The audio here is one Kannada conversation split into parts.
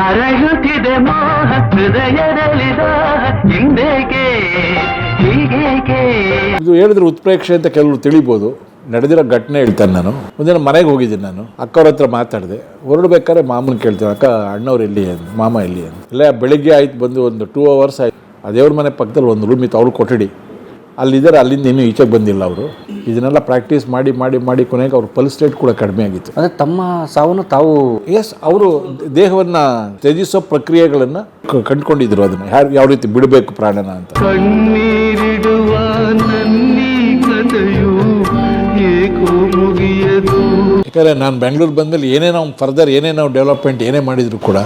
ಹರಳುತ್ತಿದೆ ಮೋಹ ಹೃದಯದಲ್ಲಿದ ಹಿಂದೇಕೆ, ಹೀಗೇಕೆ? ಇದು ಹೇಳಿದ್ರೆ ಉತ್ಪ್ರೇಕ್ಷೆ ಅಂತ ಕೆಲವರು ತಿಳಿಬೋದು. ನಡೆದಿರೋ ಘಟನೆ ಹೇಳ್ತಾನೆ ನಾನು. ಒಂದಿನ ಮನೆಗೆ ಹೋಗಿದ್ದೀನಿ ನಾನು. ಅಕ್ಕವ್ರ ಹತ್ರ ಮಾತಾಡಿದೆ. ಹೊರಡ್ಬೇಕಾದ್ರೆ ಮಾಮನ ಕೇಳ್ತೀನಿ, ಅಕ್ಕ, ಅಣ್ಣವ್ರು ಎಲ್ಲಿ ಅಂತ, ಮಾಮ ಎಲ್ಲಿ ಅಂತ? ಇಲ್ಲ, ಬೆಳಿಗ್ಗೆ ಆಯ್ತು, ಬಂದು ಒಂದು ಟೂ ಅವರ್ಸ್ ಆಯ್ತು. ಆ ದೇವ್ರ ಮನೆ ಪಕ್ಕದಲ್ಲಿ ಒಂದು ರೂಮ್ ಇತ್ತು, ಅವ್ರು ಕೊಠಡಿ. ಅಲ್ಲಿದ್ದಾರೆ ಅಲ್ಲಿಂದ ಇನ್ನೂ ಈಚೆಗೆ ಬಂದಿಲ್ಲ ಅವರು. ಇದನ್ನೆಲ್ಲ ಪ್ರಾಕ್ಟೀಸ್ ಮಾಡಿ ಮಾಡಿ ಮಾಡಿ ಕೊನೆಗೆ ಅವ್ರ ಪಲ್ಸ್ ರೇಟ್ ಕೂಡ ಕಡಿಮೆ ಆಗಿತ್ತು. ಅಂದರೆ ತಮ್ಮ ಸಾವನ್ನು ತಾವು ಎಸ್ ಅವರು ದೇಹವನ್ನು ತ್ಯಜಿಸೋ ಪ್ರಕ್ರಿಯೆಗಳನ್ನು ಕಂಡುಕೊಂಡಿದ್ರು ಅದನ್ನು. ಯಾರು ಯಾವ ರೀತಿ ಬಿಡಬೇಕು ಪ್ರಾಣನ ಅಂತ. ಕಣ್ಣೀರಿಡುವ ನನ್ನಿ ಕಥೆಯು ಏಕೋ ಮುಗಿಯದು. ಯಾಕಂದರೆ ನಾನು ಬೆಂಗಳೂರು ಬಂದಮೇಲೆ ಏನೇ ನಾವು ಫರ್ದರ್ ಏನೇ ನಾವು ಡೆವಲಪ್ಮೆಂಟ್ ಏನೇ ಮಾಡಿದರೂ ಕೂಡ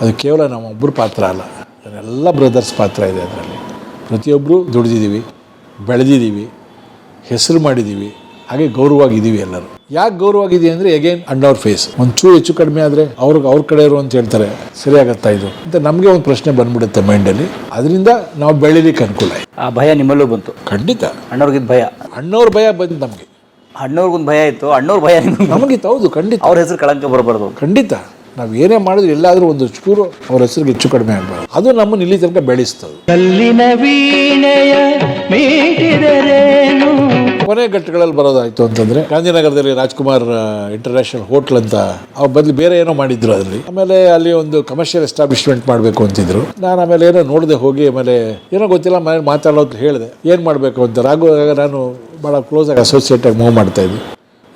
ಅದು ಕೇವಲ ನಾವು ಒಬ್ಬರು ಪಾತ್ರ ಅಲ್ಲ. ಎಲ್ಲ ಬ್ರದರ್ಸ್ ಪಾತ್ರ ಇದೆ ಅದರಲ್ಲಿ. ಪ್ರತಿಯೊಬ್ಬರು ದುಡಿದಿದ್ದೀವಿ. ಬೆಳೆದಿದ್ದೀವಿ ಹೆಸರು ಮಾಡಿದ್ದೀವಿ ಹಾಗೆ ಗೌರವವಾಗಿದ್ದೀವಿ ಎಲ್ಲರೂ. ಯಾಕೆ ಗೌರವವಾಗಿದ್ದೀವಿ ಅಂದರೆ ಎಗೇನ್ ಅಂಡರ್ ಫೇಸ್ ಒಂಚೂರು ಹೆಚ್ಚು ಕಡಿಮೆ ಆದರೆ ಅವ್ರಿಗೆ ಅವ್ರ ಕಡೆಯವರು ಅಂತ ಹೇಳ್ತಾರೆ. ಸರಿಯಾಗತ್ತಾ ಇದು? ಅಂತ ನಮಗೆ ಒಂದು ಪ್ರಶ್ನೆ ಬಂದ್ಬಿಡುತ್ತೆ ಮೈಂಡಲ್ಲಿ ಅದರಿಂದ ನಾವು ಬೆಳಿಲಿಕ್ಕೆ ಅನುಕೂಲ ಆ ಭಯ ನಿಮ್ಮಲ್ಲೂ ಬಂತು. ಖಂಡಿತ. ಅಣ್ಣವ್ರಿಗಿದ್ದ ಭಯ. ಅಣ್ಣವ್ರ ಭಯ ಬಂದು ನಮಗೆ. ಅಣ್ಣವ್ರಿಗೊಂದು ಭಯ ಇತ್ತು. ಅಣ್ಣವ್ರ ಭಯ ನಿಮ್ಗೆ ನಮಗಿತ್ತು ಹೌದು ಖಂಡಿತ. ಅವ್ರ ಹೆಸರು ಕಳಂಕ ಬರಬಾರ್ದು. ಖಂಡಿತ. ನಾವು ಏನೇ ಮಾಡಿದ್ರು ಎಲ್ಲಾದರೂ ಒಂದು ಚೂರು ಅವ್ರ ಹೆಸರಿಗೆ ಹೆಚ್ಚು ಕಡಿಮೆ ಆಗ್ಬಾರ್ದು. ಅದು ನಮ್ಮ ಇಲ್ಲಿ ತನಕ ಬೆಳೆಸ್ತದೆ. ಕೊನೆ ಘಟ್ಟಗಳಲ್ಲಿ ಬರೋದಾಯ್ತು ಅಂತಂದ್ರೆ ಗಾಂಧಿನಗರದಲ್ಲಿ ರಾಜ್ಕುಮಾರ್ ಇಂಟರ್ನ್ಯಾಷನಲ್ ಹೋಟ್ಲ್ ಅಂತ ಅವ್ರ ಬದಲು ಬೇರೆ ಏನೋ ಮಾಡಿದ್ರು ಅದರಲ್ಲಿ. ಆಮೇಲೆ ಅಲ್ಲಿ ಒಂದು ಕಮರ್ಷಿಯಲ್ ಎಸ್ಟಾಬ್ಲಿಷ್ಮೆಂಟ್ ಮಾಡಬೇಕು ಅಂತಿದ್ರು. ನಾನು ಆಮೇಲೆ ಏನೋ ನೋಡದೆ ಹೋಗಿ ಆಮೇಲೆ ಏನೋ ಗೊತ್ತಿಲ್ಲ ಮನೇಲಿ ಮಾತಾಡೋದು ಹೇಳಿದೆ ಏನು ಮಾಡಬೇಕು ಅಂತ. ರಾಘು ನಾನು ಭಾಳ ಕ್ಲೋಸ್ ಆಗಿ ಅಸೋಸಿಯೇಟ್ ಆಗಿ ಮೂವ್ ಮಾಡ್ತಾ ಇದ್ದೆ.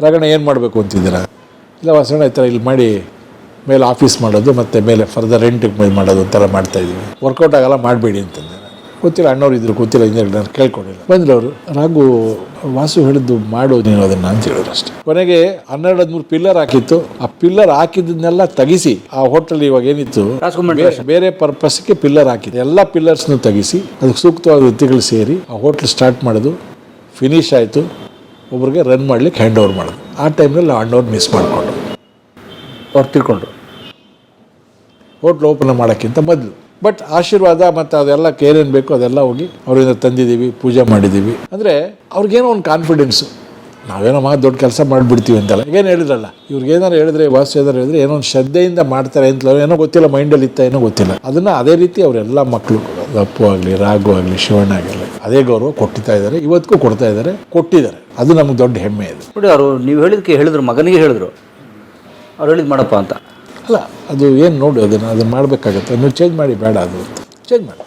ರಾಘಣ್ಣ ಏನು ಮಾಡಬೇಕು ಅಂತಿದ್ದೀರಾ? ಇಲ್ಲ ವಾಸಣ್ಣ ಈ ಥರ ಇಲ್ಲಿ ಮಾಡಿ. ಮೇಲೆ ಆಫೀಸ್ ಮಾಡೋದು ಮತ್ತು ಮೇಲೆ ಫರ್ದರ್ ರೆಂಟಿಗೆ ಮಾಡೋದು ಒಂಥರ ಮಾಡ್ತಾ ಇದೀವಿ ವರ್ಕೌಟ್ ಆಗಲ್ಲ ಮಾಡಬೇಡಿ ಅಂತಂದೆ ಗೊತ್ತಿಲ್ಲ ಅಣ್ಣವ್ರು ಇದ್ರು ಗೊತ್ತಿಲ್ಲ ಇಂಜಿನಿಯರ್ ನಾನು ಕೇಳ್ಕೊಂಡಿಲ್ಲ. ಬಂದ್ರವರು ರಾಘು ವಾಸು ಹೇಳಿದ್ದು ಮಾಡು ನೀನು ಅದನ್ನು? ಅಂತ ಹೇಳಿದ್ರು ಅಷ್ಟೇ. ಕೊನೆಗೆ ಹನ್ನೆರಡು ಹದಿಮೂರು ಪಿಲ್ಲರ್ ಹಾಕಿತ್ತು. ಆ ಪಿಲ್ಲರ್ ಹಾಕಿದ್ದನ್ನೆಲ್ಲ ತಗಿಸಿ ಆ ಹೋಟೆಲ್ ಇವಾಗ ಏನಿತ್ತು ಬೇರೆ- ಪರ್ಪಸ್ಗೆ ಪಿಲ್ಲರ್ ಹಾಕಿದೆ ಎಲ್ಲ ಪಿಲ್ಲರ್ಸ್ನು ತಗಿಸಿ ಅದಕ್ಕೆ ಸೂಕ್ತವಾದ ವ್ಯಕ್ತಿಗಳು ಸೇರಿ ಆ ಹೋಟ್ಲ್ ಸ್ಟಾರ್ಟ್ ಮಾಡೋದು. ಫಿನಿಶ್ ಆಯಿತು. ಒಬ್ರಿಗೆ ರನ್ ಮಾಡ್ಲಿಕ್ಕೆ ಹ್ಯಾಂಡ್ ಓವರ್ ಮಾಡೋದು. ಆ ಟೈಮ್ನಲ್ಲಿ ಅಣ್ಣವ್ರು ಮಿಸ್ ಮಾಡಿಕೊಂಡು ಅವ್ರು ತಿಳ್ಕೊಂಡ್ರು. ಹೋಟ್ಲ್ ಓಪನ್ ಮಾಡೋಕ್ಕಿಂತ ಮೊದಲು. ಬಟ್ ಆಶೀರ್ವಾದ ಮತ್ತು ಅದೆಲ್ಲ ಏನೇನು ಬೇಕೋ ಅದೆಲ್ಲ ಹೋಗಿ ಅವರಿಂದ ತಂದಿದ್ದೀವಿ, ಪೂಜೆ ಮಾಡಿದ್ದೀವಿ. ಅಂದರೆ ಅವ್ರಿಗೇನೋ ಒಂದು ಕಾನ್ಫಿಡೆನ್ಸು ನಾವೇನೋ ಮಾ ದೊಡ್ಡ ಕೆಲಸ ಮಾಡಿಬಿಡ್ತೀವಿ ಅಂತಲ್ಲ. ಏನು ಹೇಳಿದ್ರಲ್ಲ, ಇವ್ರಿಗೆ ಏನಾರು ಹೇಳಿದ್ರೆ, ವಾಸಿ ಏನಾರು ಹೇಳಿದ್ರೆ, ಏನೋ ಒಂದು ಶ್ರದ್ಧೆಯಿಂದ ಮಾಡ್ತಾರೆ ಅಂತ ಏನೋ ಗೊತ್ತಿಲ್ಲ ಮೈಂಡಲ್ಲಿ ಇತ್ತ ಏನೋ ಗೊತ್ತಿಲ್ಲ. ಅದನ್ನು ಅದೇ ರೀತಿ ಅವರೆಲ್ಲ ಮಕ್ಕಳು ಅಪ್ಪು ಆಗಲಿ, ರಾಘು ಆಗಲಿ, ಶಿವಣ್ಣ ಆಗಲಿ, ಅದೇ ಗೌರವ ಕೊಟ್ಟಿತಾ ಇದ್ದಾರೆ, ಇವತ್ತಿಗೂ ಕೊಡ್ತಾ ಇದ್ದಾರೆ, ಕೊಟ್ಟಿದ್ದಾರೆ. ಅದು ನಮ್ಗೆ ದೊಡ್ಡ ಹೆಮ್ಮೆ ಇದೆ. ನೋಡಿ ಅವರು, ನೀವು ಹೇಳಿದಕ್ಕೆ ಹೇಳಿದ್ರು, ಮಗನಿಗೆ ಹೇಳಿದ್ರು. ಅವ್ರು ಹೇಳಿದ್ ಮಾಡಪ್ಪ ಅಂತ. ಅಲ್ಲ ಅದು ಏನು ನೋಡು ಅದನ್ನು ಅದನ್ನು ಮಾಡಬೇಕಾಗತ್ತೆ. ನೀವು ಚೇಂಜ್ ಮಾಡಿ ಬೇಡ ಅದು ಚೇಂಜ್ ಮಾಡಿ.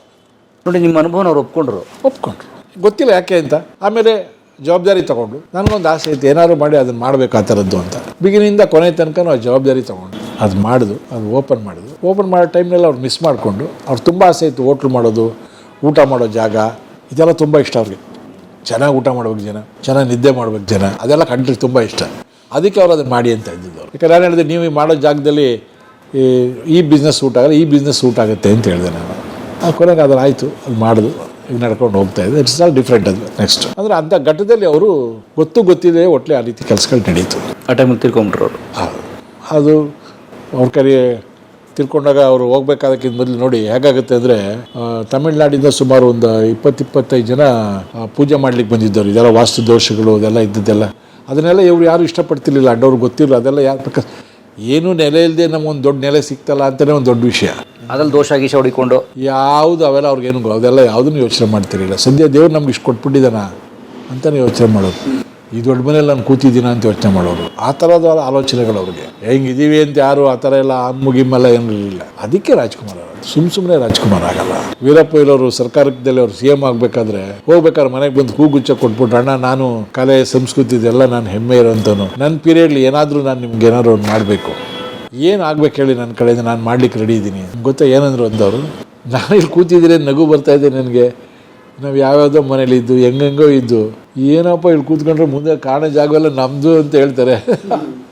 ನೋಡಿ ನಿಮ್ಮ ಅನುಭವನ ಅವ್ರು ಒಪ್ಕೊಂಡ್ರು. ಒಪ್ಕೊಂಡ್ರು. ಗೊತ್ತಿಲ್ಲ ಯಾಕೆ ಅಂತ. ಆಮೇಲೆ ಜವಾಬ್ದಾರಿ ತಗೊಂಡು ನನಗೊಂದು ಆಸೆ ಇತ್ತು ಏನಾದ್ರು ಮಾಡಿ ಅದನ್ನು ಮಾಡಬೇಕು ಆ ಥರದ್ದು ಅಂತ. ಬಿಗಿನಿಂದ ಕೊನೆ ತನಕ ಆ ಜವಾಬ್ದಾರಿ ತಗೊಂಡು ಅದು ಮಾಡಿದು ಅದು ಓಪನ್ ಮಾಡಿದ್ರು. ಓಪನ್ ಮಾಡೋ ಟೈಮ್ನಲ್ಲಿ ಅವ್ರು ಮಿಸ್ ಮಾಡಿಕೊಂಡು ಅವ್ರು ತುಂಬ ಆಸೆ ಇತ್ತು ಹೋಟ್ಲು ಮಾಡೋದು ಊಟ ಮಾಡೋ ಜಾಗ. ಇದೆಲ್ಲ ತುಂಬ ಇಷ್ಟ ಅವ್ರಿಗೆ. ಚೆನ್ನಾಗಿ ಊಟ ಮಾಡ್ಬೇಕು ಜನ ಚೆನ್ನಾಗಿ ನಿದ್ದೆ ಮಾಡ್ಬೇಕು ಜನ. ಅದೆಲ್ಲ ಕಂಡ್ರಿಗೆ ತುಂಬ ಇಷ್ಟ. ಅದಕ್ಕೆ ಅವ್ರು ಅದನ್ನು ಮಾಡಿ ಅಂತ ಇದ್ದಿದ್ದು ಅವ್ರು. ಯಾಕಂದ್ರೆ ನಾನು ಹೇಳಿದೆ ನೀವು ಮಾಡೋ ಜಾಗದಲ್ಲಿ ಈ ಈ ಬಿಸ್ನೆಸ್ ಸೂಟ್ ಆಗಲ್ಲ ಈ ಬಿಸ್ನೆಸ್ ಸೂಟ್ ಆಗುತ್ತೆ ಅಂತ ಹೇಳಿದೆ ನಾನು. ಆ ಕೊನೆಗೆ ಅದನ್ನು ಆಯಿತು ಅದು ಮಾಡಿದ್ರು ಈಗ ನಡ್ಕೊಂಡು ಹೋಗ್ತಾ ಇದೆ. ಇಟ್ಸ್ ಆಲ್ ಡಿಫ್ರೆಂಟ್ ಅದು ನೆಕ್ಸ್ಟ್ ಅಂದರೆ ಅಂಥ ಘಟ್ಟದಲ್ಲಿ ಅವರು ಗೊತ್ತು ಗೊತ್ತಿದೆ ಒಟ್ಲೆ ಆ ರೀತಿ ಕೆಲಸಗಳು ನಡೀತು. ಆ ಟೈಮಲ್ಲಿ ತಿಳ್ಕೊಂಬಿಟ್ರು ಅವರು. ಅದು ಅವ್ರ ಕೈ ತಿಳ್ಕೊಂಡಾಗ ಅವರು ಹೋಗ್ಬೇಕಾದಕ್ಕಿಂತ ಮೊದಲು ನೋಡಿ ಹೇಗಾಗುತ್ತೆ ಅಂದರೆ ತಮಿಳ್ನಾಡಿಂದ ಸುಮಾರು ಒಂದು ಇಪ್ಪತ್ತು ಇಪ್ಪತ್ತೈದು ಜನ ಪೂಜೆ ಮಾಡ್ಲಿಕ್ಕೆ ಬಂದಿದ್ದವರು. ಇದೆಲ್ಲ ವಾಸ್ತು ದೋಷಗಳು ಅದೆಲ್ಲ ಇದ್ದದ್ದೆಲ್ಲ. ಅದನ್ನೆಲ್ಲ ಇವರು ಯಾರು ಇಷ್ಟಪಡ್ತಿರ್ಲಿಲ್ಲ ಅಡ್ಡವ್ರಿಗೆ ಗೊತ್ತಿರಲಿಲ್ಲ ಅದೆಲ್ಲ ಯಾರು ಪ್ರಕ ಏನು ನೆಲೆ ಇಲ್ಲದೆ ನಮಗೊಂದು ದೊಡ್ಡ ನೆಲೆ ಸಿಗ್ತಲ್ಲ ಅಂತಲೇ ಒಂದು ದೊಡ್ಡ ವಿಷಯ. ಅದ್ರಲ್ಲಿ ದೋಷ ಗೀಶ ಹೊಡಿಕೊಂಡು? ಯಾವುದು ಅವೆಲ್ಲ ಅವ್ರಿಗೇನು ಅದೆಲ್ಲ ಯಾವುದನ್ನು ಯೋಚನೆ ಮಾಡ್ತಿರಲಿಲ್ಲ. ಸದ್ಯ ದೇವ್ರು ನಮ್ಗೆ ಇಷ್ಟು ಕೊಟ್ಬಿಟ್ಟಿದ್ದಾನ ಅಂತಲೇ ಯೋಚನೆ ಮಾಡೋದು. ಈ ದೊಡ್ಡ ಮನೇಲಿ ನಾನು ಕೂತಿದ್ದೀನ ಅಂತ ಯೋಚನೆ ಮಾಡೋರು. ಆ ಥರದ ಆಲೋಚನೆಗಳು ಅವ್ರಿಗೆ. ಹೆಂಗಿದೀವಿ ಅಂತ ಯಾರು ಆ ಥರ ಎಲ್ಲ ಮುಗಿಮೆಲ್ಲ ಏನೂ ಇರಲಿಲ್ಲ ಅದಕ್ಕೆ ರಾಜ್ಕುಮಾರ್ ಸುಮ್ ಸುಮ್ಮ ಸುಮ್ಮನೆ ರಾಜ್ಕುಮಾರ್ ಆಗಲ್ಲ. ವೀರಪ್ಪ ಇಲ್ಲವರು ಸರ್ಕಾರದಲ್ಲಿ ಅವ್ರು ಸಿ ಎಂ ಆಗಬೇಕಾದ್ರೆ ಹೋಗ್ಬೇಕಾದ್ರೆ ಮನೆಗೆ ಬಂದು ಹೂಗುಚ್ಚ ಕೊಟ್ಬಿಟ್ಟು, ಅಣ್ಣ, ನಾನು ಕಲೆ, ಸಂಸ್ಕೃತಿ ಇದೆಲ್ಲ ನಾನು ಹೆಮ್ಮೆ ಇರೋಂಥವ್ನು. ನನ್ನ ಪೀರಿಯಡ್ಲಿ ಏನಾದರೂ ನಾನು ನಿಮ್ಗೆ ಏನಾದ್ರು ಒಂದು ಮಾಡಬೇಕು. ಏನು ಆಗ್ಬೇಕು ಹೇಳಿ ನನ್ನ ಕಡೆಯಿಂದ ನಾನು ಮಾಡ್ಲಿಕ್ಕೆ ರೆಡಿ ಇದ್ದೀನಿ. ಗೊತ್ತಾ ಏನಂದ್ರು ಅಂದವರು. ನಾನು ಇಲ್ಲಿ ಕೂತಿದ್ರೆ ನಗು ಬರ್ತಾ ಇದೆ ನನಗೆ. ನಾವು ಯಾವ್ಯಾವುದೋ ಮನೇಲಿ ಇದ್ದು ಹೆಂಗೆಂಗೋ ಇದ್ದು. ಏನಪ್ಪ ಇಲ್ಲಿ ಕೂತ್ಕೊಂಡ್ರೆ ಮುಂದೆ ಕಾಣೋ ಜಾಗವೆಲ್ಲ ನಮ್ಮದು ಅಂತ ಹೇಳ್ತಾರೆ.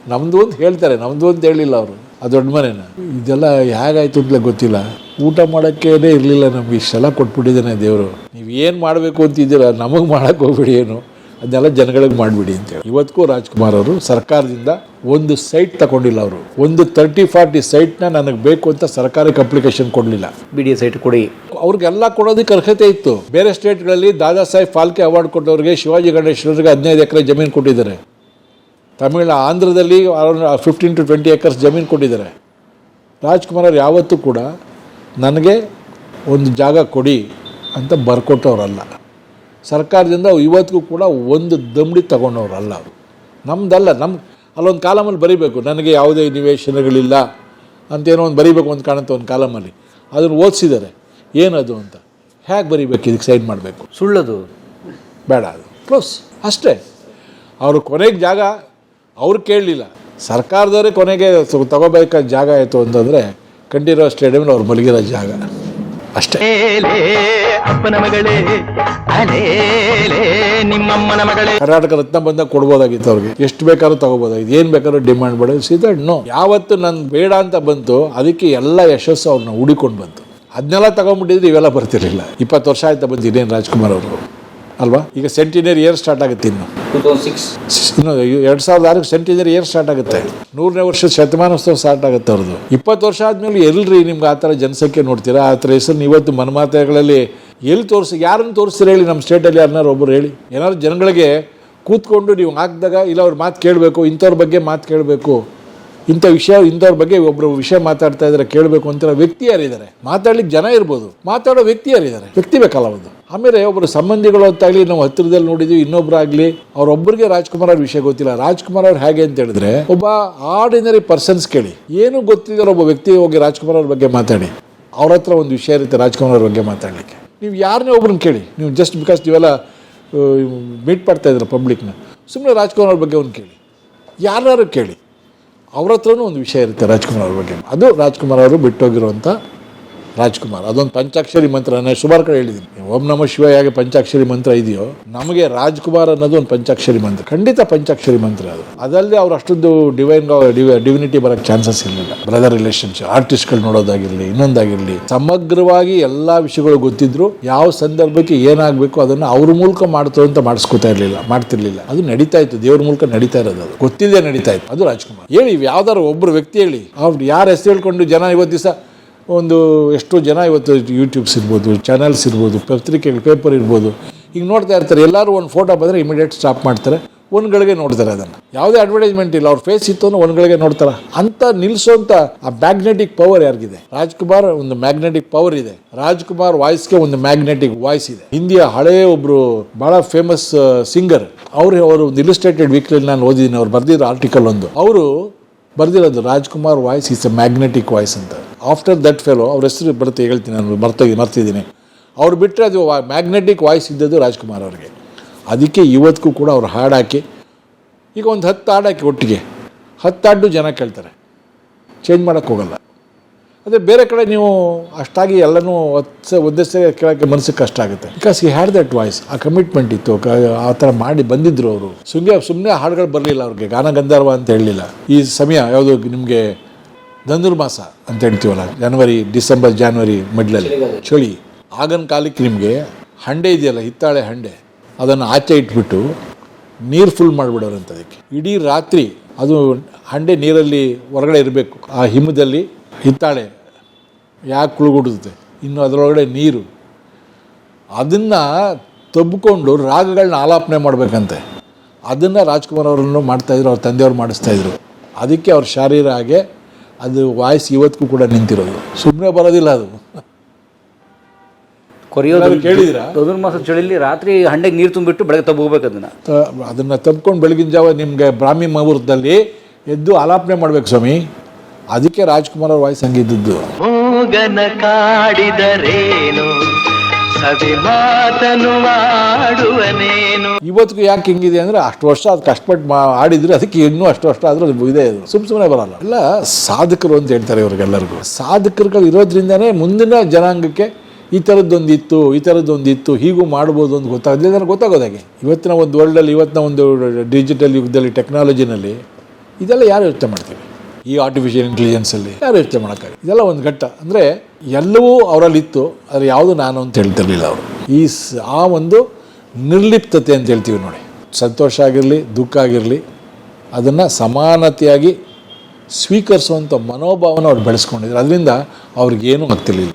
ನಮ್ಮದು ಅಂತ ಹೇಳ್ತಾರೆ. ನಮ್ಮದು ಅಂತ ಹೇಳಿಲ್ಲ ಅವರು. ಆ ದೊಡ್ಡ ಮನೇನ. ಇದೆಲ್ಲ ಹೇಗಾಯ್ತು ಅಂತಲೇ ಗೊತ್ತಿಲ್ಲ. ಊಟ ಮಾಡೋಕ್ಕೇನೆ ಇರಲಿಲ್ಲ ನಮ್ಗೆ. ಇಷ್ಟೆಲ್ಲ ಕೊಟ್ಬಿಟ್ಟಿದ್ದಾನೆ ದೇವರು. ನೀವು ಏನು ಮಾಡಬೇಕು ಅಂತಿದ್ದೀರ? ನಮಗೆ ಮಾಡೋಕ್ಕೆ ಹೋಗ್ಬಿಡಿ ಏನು? ಅದನ್ನೆಲ್ಲ ಜನಗಳಿಗೆ ಮಾಡಿಬಿಡಿ ಅಂತೇಳಿ ಇವತ್ತಿಗೂ ರಾಜ್ಕುಮಾರ್ ಅವರು ಸರ್ಕಾರದಿಂದ ಒಂದು ಸೈಟ್ ತಗೊಂಡಿಲ್ಲ ಅವರು. ಒಂದು ತರ್ಟಿ ಫಾರ್ಟಿ ಸೈಟ್ನ ನನಗೆ ಬೇಕು ಅಂತ ಸರ್ಕಾರಕ್ಕೆ ಅಪ್ಲಿಕೇಶನ್ ಕೊಡಲಿಲ್ಲ. ಬಿ ಡಿ ಸೈಟ್ ಕೊಡಿ. ಅವ್ರಿಗೆಲ್ಲ ಕೊಡೋದಕ್ಕೆ ಅರ್ಹತೆ ಇತ್ತು. ಬೇರೆ ಸ್ಟೇಟ್ಗಳಲ್ಲಿ ದಾದಾ ಸಾಹೇಬ್ ಫಾಲ್ಕೆ ಅವಾರ್ಡ್ ಕೊಟ್ಟವ್ರಿಗೆ ಶಿವಾಜಿ ಗಣೇಶ್ವರಿಗೆ ಹದಿನೈದು ಎಕರೆ ಜಮೀನು ಕೊಟ್ಟಿದ್ದಾರೆ. ತಮಿಳು ಆಂಧ್ರದಲ್ಲಿ around fifteen to twenty acres ಜಮೀನು ಕೊಟ್ಟಿದ್ದಾರೆ. ರಾಜ್ಕುಮಾರ್ ಅವ್ರು ಯಾವತ್ತೂ ಕೂಡ ನನಗೆ ಒಂದು ಜಾಗ ಕೊಡಿ ಅಂತ ಬರ್ಕೊಟ್ಟವ್ರಲ್ಲ. ಸರ್ಕಾರದಿಂದ ಇವತ್ತಿಗೂ ಕೂಡ ಒಂದು ದಮ್ಡಿ ತಗೊಂಡವ್ರಲ್ಲ ಅವರು. ನಮ್ಮದಲ್ಲ ನಮ್ಮ ಅಲ್ಲೊಂದು ಕಾಲಮಲ್ಲಿ ಬರೀಬೇಕು. ನನಗೆ ಯಾವುದೇ ನಿವೇಶನಗಳಿಲ್ಲ ಅಂತೇನೋ ಒಂದು ಬರೀಬೇಕು ಅಂತ ಕಾಣುತ್ತೆ ಒಂದು ಕಾಲಮಲ್ಲಿ. ಅದನ್ನು ಓದಿಸಿದ್ದಾರೆ. ಏನದು ಅಂತ? ಹೇಗೆ ಬರೀಬೇಕು? ಇದಕ್ಕೆ ಸೈನ್ ಮಾಡಬೇಕು. ಸುಳ್ಳದು. ಬೇಡ ಅದು. ಕ್ಲೋಸ್. ಅಷ್ಟೇ. ಅವರು ಕೊನೆಗೆ ಜಾಗ ಅವ್ರು ಕೇಳಲಿಲ್ಲ. ಸರ್ಕಾರದವರೇ ಕೊನೆಗೆ ತಗೋಬೇಕಾದ ಜಾಗ ಆಯಿತು ಅಂತಂದರೆ ಕಂಠೀರವ ಸ್ಟೇಡಿಯಮ್ನ ಅವ್ರು ಮಲಗಿರೋ ಜಾಗ. ಅಷ್ಟೇ. ಅಪ್ಪನ ಮಗಳೇ, ಅಲೇಲೇ, ನಿಮ್ಮಮ್ಮನ ಮಗಳೇ. ಕರ್ನಾಟಕ ರತ್ನ ಬಂದಾಗ ಕೊಡ್ಬೋದಾಗಿತ್ತು ಅವ್ರಿಗೆ. ಎಷ್ಟು ಬೇಕಾದ್ರೂ ತಗೋಬೋದಾಗಿತ್ತು ಏನ್ ಬೇಕಾದ್ರೂ ಡಿಮಾಂಡ್ ಮಾಡೋದು ಸೀದಾ ನೋ ಯಾವತ್ತು ನನ್ ಬೇಡ ಅಂತ ಬಂತು, ಅದಕ್ಕೆ ಎಲ್ಲ ಯಶಸ್ಸು ಅವ್ರನ್ನ ಹುಡಿಕೊಂಡು ಬಂತು. ಅದನ್ನೆಲ್ಲ ತಗೊಂಡ್ಬಿಟ್ಟಿದ್ರೆ ಇವೆಲ್ಲ ಬರ್ತಿರ್ಲಿಲ್ಲ. ಇಪ್ಪತ್ತು ವರ್ಷ ಆಯ್ತಾ ಬಂದು ಇನ್ನೇನು ರಾಜ್ಕುಮಾರ್ ಅವರು. ಅಲ್ವಾ? ಈಗ ಸೆಂಟಿನಿಯರ್ ಇಯರ್ ಸ್ಟಾರ್ಟ್ ಆಗುತ್ತೆ ಇನ್ನು. ಟೂ ತೌಸಂಡ್ ಸಿಕ್ಸ್ ಎರಡು ಸಾವಿರದ ಆರಕ್ಕೆ ಸೆಂಟಿನಿಯರ್ ಇಯರ್ ಸ್ಟಾರ್ಟ್ ಆಗುತ್ತೆ? ನೂರನೇ ವರ್ಷದ ಶತಮಾನೋತ್ಸವ ಸ್ಟಾರ್ಟ್ ಆಗುತ್ತೆ ಅವ್ರದ್ದು ಇಪ್ಪತ್ತು ವರ್ಷ ಆದಮೇಲೆ ಎಲ್ರಿ ನಿಮ್ಗೆ ಆ ಥರ ಜನಸಂಖ್ಯೆ ನೋಡ್ತೀರಾ? ಆ ಥರ ಹೆಸರು ಇವತ್ತು ಮನಮಾತೆಗಳಲ್ಲಿ ಎಲ್ಲಿ ತೋರಿಸಿ ಯಾರನ್ನು ತೋರಿಸ್ತೀರ ಹೇಳಿ ನಮ್ಮ ಸ್ಟೇಟಲ್ಲಿ ಯಾರನ್ನಾರು ಒಬ್ಬರು ಹೇಳಿ? ಏನಾದ್ರು ಜನಗಳಿಗೆ ಕೂತ್ಕೊಂಡು ನೀವು ಹಾಕಿದಾಗ ಇಲ್ಲ ಅವ್ರ ಮಾತು ಕೇಳಬೇಕು, ಇಂಥವ್ರ ಬಗ್ಗೆ ಮಾತು ಕೇಳಬೇಕು. ಇಂಥ ವಿಷಯ, ಇಂಥವ್ರ ಬಗ್ಗೆ ಒಬ್ಬರು ವಿಷಯ ಮಾತಾಡ್ತಾ ಇದ್ದಾರೆ ಕೇಳಬೇಕು ಅಂತಿರೋ ವ್ಯಕ್ತಿ ಯಾರಿದ್ದಾರೆ ಮಾತಾಡ್ಲಿಕ್ಕೆ ಜನ ಇರ್ಬೋದು. ಮಾತಾಡೋ ವ್ಯಕ್ತಿ ಯಾರಿದ್ದಾರೆ ವ್ಯಕ್ತಿ ಬೇಕಲ್ಲ ಒಂದು ಆಮೇಲೆ ಒಬ್ಬರು ಸಂಬಂಧಿಗಳು ಅಂತಾಗಲಿ ನಾವು ಹತ್ತಿರದಲ್ಲಿ ನೋಡಿದ್ವಿ ಇನ್ನೊಬ್ಬರಾಗಲಿ ಅವ್ರೊಬ್ಬರಿಗೆ ರಾಜ್ಕುಮಾರ್ ಅವ್ರ ವಿಷಯ ಗೊತ್ತಿಲ್ಲ. ರಾಜ್ಕುಮಾರ್ ಅವ್ರು ಹೇಗೆ ಅಂತ ಹೇಳಿದ್ರೆ, ಒಬ್ಬ ಆರ್ಡಿನರಿ ಪರ್ಸನ್ಸ್ ಕೇಳಿ. ಏನು ಗೊತ್ತಿಲ್ಲದ ಒಬ್ಬ ವ್ಯಕ್ತಿ ಹೋಗಿ ರಾಜ್ಕುಮಾರ್ ಅವ್ರ ಬಗ್ಗೆ ಮಾತಾಡಿ. ಅವ್ರ ಹತ್ರ ಒಂದು ವಿಷಯ ಇರುತ್ತೆ ರಾಜ್ಕುಮಾರ್ ಅವ್ರ ಬಗ್ಗೆ ಮಾತಾಡಲಿಕ್ಕೆ. ನೀವು ಯಾರನ್ನೇ ಒಬ್ರನ್ನ ಕೇಳಿ, ನೀವು ಜಸ್ಟ್ ಬಿಕಾಸ್ ನೀವೆಲ್ಲ ಮೀಟ್ ಮಾಡ್ತಾ ಇದ್ದೀರ ಪಬ್ಲಿಕ್ನ ಸುಮ್ಮನೆ ರಾಜ್ಕುಮಾರ್ ಅವ್ರ ಬಗ್ಗೆ ಒಂದು ಕೇಳಿ. ಯಾರು ಕೇಳಿ. ಅವ್ರ ಹತ್ರನೂ ಒಂದು ವಿಷಯ ಇರುತ್ತೆ ರಾಜ್ಕುಮಾರ್ ಅವ್ರ ಬಗ್ಗೆ. ಅದು ರಾಜ್ಕುಮಾರ್ ಅವರು ಬಿಟ್ಟೋಗಿರುವಂಥ ರಾಜ್ಕುಮಾರ್. ಅದೊಂದು ಪಂಚಾಕ್ಷರಿ ಮಂತ್ರ. ನಾನು ಸುಮಾರು ಕಡೆ ಹೇಳಿದ್ದೀನಿ ಓಂ ನಮ ಶಿವ ಹೇಗೆ ಪಂಚಾಕ್ಷರಿ ಮಂತ್ರ ಇದೆಯೋ, ನಮಗೆ ರಾಜ್ಕುಮಾರ್ ಅನ್ನೋದು ಒಂದು ಪಂಚಾಕ್ಷರಿ ಮಂತ್ರ. ಖಂಡಿತ ಪಂಚಾಕ್ಷರಿ ಮಂತ್ರ ಅದು. ಅದಲ್ಲದೆ ಅವ್ರು ಅಷ್ಟೊಂದು ಡಿವೈನ್ ಡಿವಿನಿಟಿ ಬರೋಕ್ಕೆ ಚಾನ್ಸಸ್ ಇರಲಿಲ್ಲ. ಬ್ರದರ್ ರಿಲೇಶನ್ಶಿಪ್ ಆರ್ಟಿಸ್ಟ್ಗಳು ನೋಡೋದಾಗಿರಲಿ, ಇನ್ನೊಂದಾಗಿರಲಿ, ಸಮಗ್ರವಾಗಿ ಎಲ್ಲ ವಿಷಯಗಳು ಗೊತ್ತಿದ್ರು ಯಾವ ಸಂದರ್ಭಕ್ಕೆ ಏನಾಗಬೇಕು ಅದನ್ನು ಅವ್ರ ಮೂಲಕ ಮಾಡ್ತು ಅಂತ ಮಾಡಿಸ್ಕೊತಾ ಇರಲಿಲ್ಲ, ಮಾಡ್ತಿರ್ಲಿಲ್ಲ. ಅದು ನಡೀತಾ ಇತ್ತು. ದೇವ್ರ ಮೂಲಕ ನಡೀತಾ ಇರೋದು ಅದು. ಗೊತ್ತಿಲ್ಲದೆ ನಡೀತಾ ಇತ್ತು. ಅದು ರಾಜ್ಕುಮಾರ್. ಹೇಳಿ ಯಾವ್ದಾರು ಒಬ್ಬರು ವ್ಯಕ್ತಿ ಹೇಳಿ. ಅವ್ರು ಯಾರು ಹೆಸರು ಹೇಳ್ಕೊಂಡು ಜನ ಇವತ್ತು ದಿವಸ ಒಂದು ಎಷ್ಟೋ ಜನ ಇವತ್ತು ಯೂಟ್ಯೂಬ್ಸ್ ಇರ್ಬೋದು ಚಾನಲ್ಸ್ ಇರ್ಬೋದು, ಪತ್ರಿಕೆಗಳು ಪೇಪರ್ ಇರ್ಬೋದು. ಈಗ ನೋಡ್ತಾ ಇರ್ತಾರೆ, ಎಲ್ಲರೂ ಒಂದು ಫೋಟೋ ಬಂದರೆ ಇಮಿಡಿಯೇಟ್ ಸ್ಟಾಪ್ ಮಾಡ್ತಾರೆ. ಒಂದ್ಗಳಿಗೆ ನೋಡ್ತಾರೆ ಅದನ್ನು. ಯಾವುದೇ ಅಡ್ವರ್ಟೈಸ್ಮೆಂಟ್ ಇಲ್ಲ, ಅವ್ರ ಫೇಸ್ ಇತ್ತು ಅಂದ್ರೆ ಒಂದ್ಗಳಿಗೆ ನೋಡ್ತಾರೆ. ಅಂತ ನಿಲ್ಲಿಸೋಂಥ ಆ ಮ್ಯಾಗ್ನೆಟಿಕ್ ಪವರ್ ಯಾರಿಗಿದೆ? ರಾಜ್ಕುಮಾರ್ ಒಂದು ಮ್ಯಾಗ್ನೆಟಿಕ್ ಪವರ್ ಇದೆ. ರಾಜ್ಕುಮಾರ್ ವಾಯ್ಸ್ಗೆ ಒಂದು ಮ್ಯಾಗ್ನೆಟಿಕ್ ವಾಯ್ಸ್ ಇದೆ. ಹಿಂದಿಯ ಹಳೆಯ ಒಬ್ಬರು ಭಾಳ ಫೇಮಸ್ ಸಿಂಗರ್ ಅವರು ಅವರು ಒಂದು ಇಲಿಸ್ಟ್ರೇಟೆಡ್ ವೀಕ್ಲಿ ನಾನು ಓದಿದ್ದೀನಿ, ಅವ್ರು ಬರೆದಿರೋ ಆರ್ಟಿಕಲ್ ಒಂದು. ಅವರು ಬರೆದಿರೋದು Rajkumar voice is a magnetic voice ಅಂತ. ಆಫ್ಟರ್ ದಟ್ ಫೆಲೋ ಅವ್ರ ಹೆಸರು ಬರುತ್ತೆ, ಹೇಳ್ತೀನಿ ನಾನು, ಮರ್ತೋಗಿ, ಮರ್ತಿದ್ದೀನಿ. ಅವ್ರು ಬಿಟ್ಟರೆ ಅದು ಮ್ಯಾಗ್ನೆಟಿಕ್ ವಾಯ್ಸ್ ಇದ್ದದ್ದು ರಾಜ್ಕುಮಾರ್ ಅವ್ರಿಗೆ. ಅದಕ್ಕೆ ಇವತ್ತಿಗೂ ಕೂಡ ಅವ್ರು ಹಾಡಾಕಿ, ಈಗ ಒಂದು ಹತ್ತು ಹಾಡಾಕಿ ಒಟ್ಟಿಗೆ, ಹತ್ತು ಹಾಡು ಜನ ಕೇಳ್ತಾರೆ. ಚೇಂಜ್ ಮಾಡೋಕ್ಕೆ ಹೋಗಲ್ಲ. ಅದೇ ಬೇರೆ ಕಡೆ ನೀವು ಅಷ್ಟಾಗಿ ಎಲ್ಲನೂ ಒತ್ತ ಒಂದೇ ಸರಿ ಕೇಳೋಕ್ಕೆ ಮನಸ್ಸಿಗೆ ಕಷ್ಟ ಆಗುತ್ತೆ. Because he had that voice ಆ ಕಮಿಟ್ಮೆಂಟ್ ಇತ್ತು ಆ ಥರ ಮಾಡಿ ಬಂದಿದ್ರು ಅವರು. ಸುಮ್ಮನೆ ಸುಮ್ಮನೆ ಹಾಡುಗಳು ಬರಲಿಲ್ಲ ಅವ್ರಿಗೆ ಗಾನ ಗಂಧರ್ವ ಅಂತ ಹೇಳಲಿಲ್ಲ. ಈ ಸಮಯ ಯಾವುದು ನಿಮಗೆ ಧನುರ್ಮಾಸ ಅಂತ ಹೇಳ್ತೀವಲ್ಲ ಜನವರಿ ಡಿಸೆಂಬರ್ ಜಾನ್ವರಿ ಮಿಡ್ಲಲ್ಲಿ ಚಳಿ. ಆಗನ ಕಾಲಕ್ಕೆ ನಿಮಗೆ ಹಂಡೆ ಇದೆಯಲ್ಲ ಹಿತ್ತಾಳೆ ಹಂಡೆ ಅದನ್ನು ಆಚೆ ಇಟ್ಬಿಟ್ಟು ನೀರು ಫುಲ್ ಮಾಡಿಬಿಡೋರಂತ ಅದಕ್ಕೆ ಇಡೀ ರಾತ್ರಿ ಅದು ಹಂಡೆ ನೀರಲ್ಲಿ ಹೊರಗಡೆ ಇರಬೇಕು. ಆ ಹಿಮದಲ್ಲಿ ಹಿತ್ತಾಳೆ ಯಾಕೆ ಕುಳುಗುಡುತ್ತೆ? ಇನ್ನು ಅದರೊಳಗಡೆ ನೀರು. ಅದನ್ನು ತಬ್ಬಿಕೊಂಡು ರಾಗಗಳನ್ನ ಆಲಾಪನೆ ಮಾಡಬೇಕಂತೆ. ಅದನ್ನು ರಾಜ್ಕುಮಾರ್ ಅವರನ್ನು ಮಾಡ್ತಾಯಿದ್ರು ಅವ್ರ ತಂದೆಯವ್ರು ಮಾಡಿಸ್ತಾಯಿದ್ರು ಅದಕ್ಕೆ ಅವ್ರ ಶಾರೀರ ಹಾಗೆ ಅದು ವಾಯ್ಸ್ ಇವತ್ತಿಗೂ ಕೂಡ ನಿಂತಿರೋದು. ಸುಮ್ಮನೆ ಬರೋದಿಲ್ಲ ಅದು. ಕೊರಿಯೋದು ಕೇಳಿದಿರಾ? ಧನುರ್ಮಾಸ ಚಳಿಲಿ ರಾತ್ರಿ ಹಂಡೆಗೆ ನೀರು ತುಂಬಿಟ್ಟು ಬೆಳಗ್ಗೆ ತಗೋಬೇಕು ಅದನ್ನು. ಅದನ್ನು ತಬ್ಕೊಂಡು ಬೆಳಗಿನ ಜಾವ ನಿಮಗೆ ಬ್ರಾಹ್ಮಿ ಮುಹೂರ್ತದಲ್ಲಿ ಎದ್ದು ಆಲಾಪನೆ ಮಾಡ್ಬೇಕು ಸ್ವಾಮಿ. ಅದಕ್ಕೆ ರಾಜ್ಕುಮಾರ್ ಅವ್ರ ವಾಯ್ಸ್ ಹಂಗಿದ್ದದ್ದು. ಮೂಗನ ಕಾಡಿದರೇನು ಸವಿ ಮಾತನು ಆಡುವನೇನು? ಇವತ್ತಿಗೂ ಯಾಕೆ ಹಿಂಗಿದೆ ಅಂದ್ರೆ ಅಷ್ಟು ವರ್ಷ ಅದು ಕಷ್ಟಪಟ್ಟು ಮಾ ಆಡಿದ್ರೆ ಅದಕ್ಕೆ ಇನ್ನೂ ಅಷ್ಟು ವರ್ಷ ಆದರೂ ಅದು ಇದೆ. ಅದು ಸುಮ್ಮ ಸುಮ್ಮನೆ ಬರಲ್ಲ. ಎಲ್ಲ ಸಾಧಕರು ಅಂತ ಹೇಳ್ತಾರೆ ಇವ್ರಿಗೆಲ್ಲರಿಗೂ. ಸಾಧಕರುಗಳು ಇರೋದ್ರಿಂದನೇ ಮುಂದಿನ ಜನಾಂಗಕ್ಕೆ ಈ ಥರದ್ದೊಂದಿತ್ತು ಈ ಥರದ್ದೊಂದಿತ್ತು ಹೀಗೂ ಮಾಡ್ಬೋದು ಅಂತ ಗೊತ್ತಾಗಲಿಲ್ಲ ನನಗೆ ಗೊತ್ತಾಗೋದಾಗೆ ಇವತ್ತಿನ ಒಂದು ವರ್ಲ್ಡಲ್ಲಿ ಇವತ್ತಿನ ಒಂದು ಡಿಜಿಟಲ್ ಯುಗದಲ್ಲಿ ಟೆಕ್ನಾಲಜಿನಲ್ಲಿ ಇದೆಲ್ಲ ಯಾರು ಯೋಚನೆ ಮಾಡ್ತೀವಿ ಈ ಆರ್ಟಿಫಿಷಿಯಲ್ ಇಂಟೆಲಿಜೆನ್ಸಲ್ಲಿ ಯಾರು ಯೋಚನೆ ಮಾಡೋಕ್ಕಾಗಿ ಇದೆಲ್ಲ ಒಂದು ಘಟ್ಟ. ಅಂದರೆ ಎಲ್ಲವೂ ಅವರಲ್ಲಿತ್ತು, ಆದರೆ ಯಾವುದು ನಾನು ಅಂತ ಹೇಳ್ತಿರ್ಲಿಲ್ಲ ಅವರು. ಈ ಆ ಒಂದು ನಿರ್ಲಿಪ್ತತೆ ಅಂತ ಹೇಳ್ತೀವಿ ನೋಡಿ. ಸಂತೋಷ ಆಗಿರಲಿ, ದುಃಖ ಆಗಿರಲಿ, ಅದನ್ನು ಸಮಾನತೆಯಾಗಿ ಸ್ವೀಕರಿಸುವಂಥ ಮನೋಭಾವನ ಅವ್ರು ಬೆಳೆಸ್ಕೊಂಡಿದ್ರು. ಅದರಿಂದ ಅವ್ರಿಗೇನೂ ಆಗ್ತಿರ್ಲಿಲ್ಲ.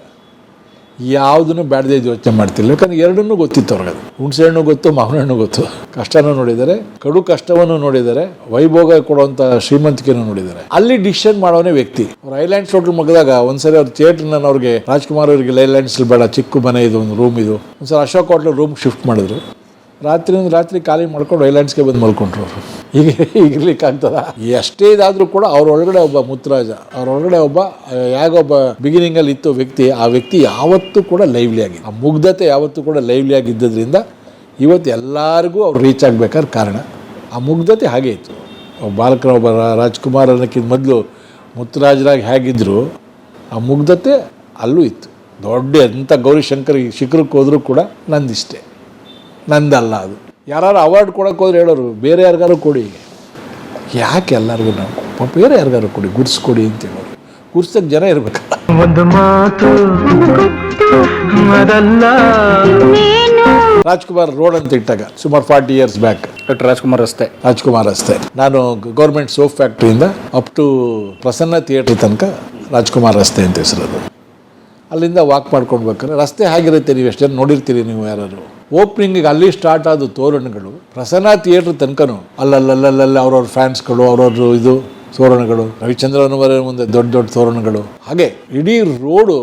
ಯಾವುದನ್ನು ಬ್ಯಾಡದೇ ಯೋಚನೆ ಮಾಡ್ತಿಲ್ಲ ಯಾಕಂದ್ರೆ ಎರಡನ್ನೂ ಗೊತ್ತಿತ್ತು ಅವ್ರಿಗೆ ಹುಣಸೆ ಹಣ್ಣು ಗೊತ್ತು, ಮಾವಿನ ಹಣ್ಣು ಗೊತ್ತು. ಕಷ್ಟನೂ ನೋಡಿದ್ದಾರೆ. ಕಡು ಕಷ್ಟವನ್ನು ನೋಡಿದ್ದಾರೆ. ವೈಭೋಗ ಕೊಡುವಂಥ ಶ್ರೀಮಂತಿಕೆಯನ್ನು ನೋಡಿದ್ದಾರೆ. ಅಲ್ಲಿ ಡಿಸಿಷನ್ ಮಾಡೋನೇ ವ್ಯಕ್ತಿ. ಅವ್ರ ಐಲ್ಯಾಂಡ್ಸ್ ಹೋಟ್ಲ್ ಮಗದಾಗ ಒಂದ್ಸರಿ ಅವ್ರ ಥಿಯೇಟರ್ ನಾನು ಅವ್ರಿಗೆ ರಾಜ್ಕುಮಾರ್ ಅವರಿಗೆ ಲೈಲ್ಯಾಂಡ್ಸ್ ಬೇಡ, ಚಿಕ್ಕ ಮನೆ ಇದು, ಒಂದು ರೂಮ್ ಇದು. ಒಂದ್ಸಲ ಅಶೋಕ್ ಹೋಟ್ಲ್ ರೂಮ್ ಶಿಫ್ಟ್ ಮಾಡಿದ್ರು. ರಾತ್ರಿ ಒಂದು ರಾತ್ರಿ ಖಾಲಿ ಮಾಡ್ಕೊಂಡು ಐಲ್ಯಾಂಡ್ಸ್ಗೆ ಬಂದು ಮಲ್ಕೊಂಡ್ರು ಅವರು. ಈಗ ಈಗಿರ್ಲಿಕ್ಕೆ ಆಗ್ತದ ಎಷ್ಟೇ ಇದಾದರೂ ಕೂಡ ಅವ್ರ ಒಳಗಡೆ ಒಬ್ಬ ಮುತ್ತರಾಜ ಅವ್ರ ಒಳಗಡೆ ಒಬ್ಬ ಯಾಗೊಬ್ಬ ಬಿಗಿನಿಂಗಲ್ಲಿ ಇತ್ತು ವ್ಯಕ್ತಿ, ಆ ವ್ಯಕ್ತಿ ಯಾವತ್ತೂ ಕೂಡ ಲೈವ್ಲಿ ಆಗಿದೆ ಆ ಮುಗ್ಧತೆ ಯಾವತ್ತೂ ಕೂಡ ಲೈವ್ಲಿ ಆಗಿದ್ದರಿಂದ ಇವತ್ತು ಎಲ್ಲರಿಗೂ ಅವ್ರು ರೀಚ್ ಆಗ್ಬೇಕಾದ್ರೆ ಕಾರಣ ಆ ಮುಗ್ಧತೆ ಹಾಗೆ ಇತ್ತು. ಬಾಲಕನ ಒಬ್ಬ ರಾಜ್ಕುಮಾರ್ ಅನ್ನೋಕ್ಕಿಂತ ಮೊದಲು ಮುತ್ತರಾಜರಾಗಿ ಹೇಗಿದ್ರು ಆ ಮುಗ್ಧತೆ ಅಲ್ಲೂ ಇತ್ತು. ದೊಡ್ಡ ಎಂಥ ಗೌರಿಶಂಕರ್ ಶಿಖರಕ್ಕೆ ಹೋದರೂ ಕೂಡ ನಂದಿಷ್ಟೇ. ನಂದಲ್ಲ ಅದು. ಯಾರು ಅವಾರ್ಡ್ ಕೊಡೋಕೆ ಹೋದ್ರೆ ಹೇಳೋರು ಬೇರೆ ಯಾರಿಗಾರು ಕೊಡಿ ಯಾಕೆ ಎಲ್ಲರಿಗೂ ನಾವು ಪಾಪ ಬೇರೆ ಯಾರಿಗಾರು ಕೊಡಿ ಗುರ್ಸ್ಕೊಡಿ ಅಂತ ಹೇಳೋರು. ಗುರ್ಸಕ್ಕೆ ಜನ ಇರ್ಬೇಕು ಒಂದು ಮಾತು ರಾಜ್ಕುಮಾರ್ ರೋಡ್ ಅಂತ ಇಟ್ಟಾಗ ಸುಮಾರು forty years back doctor Rajkumar ರಸ್ತೆ. ರಾಜ್ಕುಮಾರ್ ರಸ್ತೆ. ನಾನು ಗೌರ್ಮೆಂಟ್ ಸೋಪ್ ಫ್ಯಾಕ್ಟ್ರಿಯಿಂದ ಅಪ್ ಟು ಪ್ರಸನ್ನ ಥಿಯೇಟರ್ ತನಕ ರಾಜ್ಕುಮಾರ್ ರಸ್ತೆ ಅಂತ ಹೆಸರದು. ಅಲ್ಲಿಂದ ವಾಕ್ ಮಾಡ್ಕೊಂಡು ಬೇಕಾದ್ರೆ ರಸ್ತೆ ಹೇಗಿರುತ್ತೆ ನೀವು ಎಷ್ಟು ಜನ ನೋಡಿರ್ತೀರಿ ನೀವು ಯಾರು ಓಪನಿಂಗಿಗೆ ಅಲ್ಲಿ ಸ್ಟಾರ್ಟ್ ಆದ ತೋರಣಗಳು, ಪ್ರಸನ್ನ ಥಿಯೇಟ್ರ್ ತನಕನೂ ಅಲ್ಲಲ್ಲಲ್ಲಲ್ಲ ಅವ್ರವ್ರ ಫ್ಯಾನ್ಸ್ಗಳು ಅವ್ರವ್ರ ಇದು ತೋರಣಗಳು ರವಿಚಂದ್ರನವರ ಮುಂದೆ ದೊಡ್ಡ ದೊಡ್ಡ ತೋರಣಗಳು. ಹಾಗೆ ಇಡೀ ರೋಡು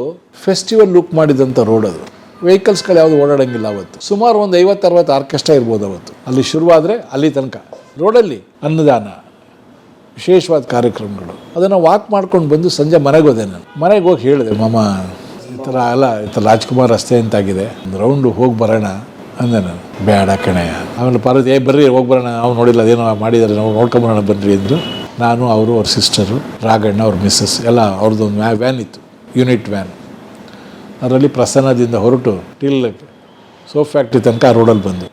ಫೆಸ್ಟಿವಲ್ ಲುಕ್ ಮಾಡಿದಂಥ ರೋಡ್ ಅದು. ವೆಹಿಕಲ್ಸ್ಗಳು ಯಾವುದು ಓಡಾಡಂಗಿಲ್ಲ ಅವತ್ತು. ಸುಮಾರು ಒಂದು ಐವತ್ತು ಅರವತ್ತು ಆರ್ಕೆಸ್ಟ್ರಾ ಇರ್ಬೋದು ಅವತ್ತು. ಅಲ್ಲಿ ಶುರುವಾದರೆ ಅಲ್ಲಿ ತನಕ. ರೋಡಲ್ಲಿ ಅನ್ನದಾನ, ವಿಶೇಷವಾದ ಕಾರ್ಯಕ್ರಮಗಳು. ಅದನ್ನು ವಾಕ್ ಮಾಡ್ಕೊಂಡು ಬಂದು ಸಂಜೆ ಮನೆಗೆ ಹೋದೆ ನಾನು. ಮನೆಗೆ ಹೋಗಿ ಹೇಳಿದೆ, ಮಾಮ ಈ ಥರ ಅಲ್ಲ ಈ ಥರ ರಾಜ್ಕುಮಾರ್ ರಸ್ತೆ ಅಂತಾಗಿದೆ. ಒಂದು ರೌಂಡು ಹೋಗಿ ಬರೋಣ ಅಂದೆ ನಾನು. ಬೇಡ ಕಣೆ. ಆಮೇಲೆ ಪಾರ್ವತಿ ಏ ಬರ್ರಿ, ಹೋಗಿ ಬರೋಣ. ಅವ್ನು ನೋಡಿಲ್ಲ, ಅದೇನೋ ಮಾಡಿದ್ದಾರೆ ನಾವು ನೋಡ್ಕೊಂಬರೋಣ ಬನ್ನಿರಿ ಅಂದರು. ನಾನು, ಅವರು, ಅವ್ರ ಸಿಸ್ಟರು ರಾಘಣ್ಣ ಅವ್ರ ಮಿಸ್ಸಸ್ ಎಲ್ಲ ಅವ್ರದ್ದು ವ್ಯಾ, ವ್ಯಾನ್ ಇತ್ತು, ಯೂನಿಟ್ ವ್ಯಾನ್. ಅದರಲ್ಲಿ ಪ್ರಸನ್ನದಿಂದ ಹೊರಟು ಟಿಲ್ ಸೋಫ್ ಫ್ಯಾಕ್ಟ್ರಿ ತನಕ ಆ ರೋಡಲ್ಲಿ ಬಂದು.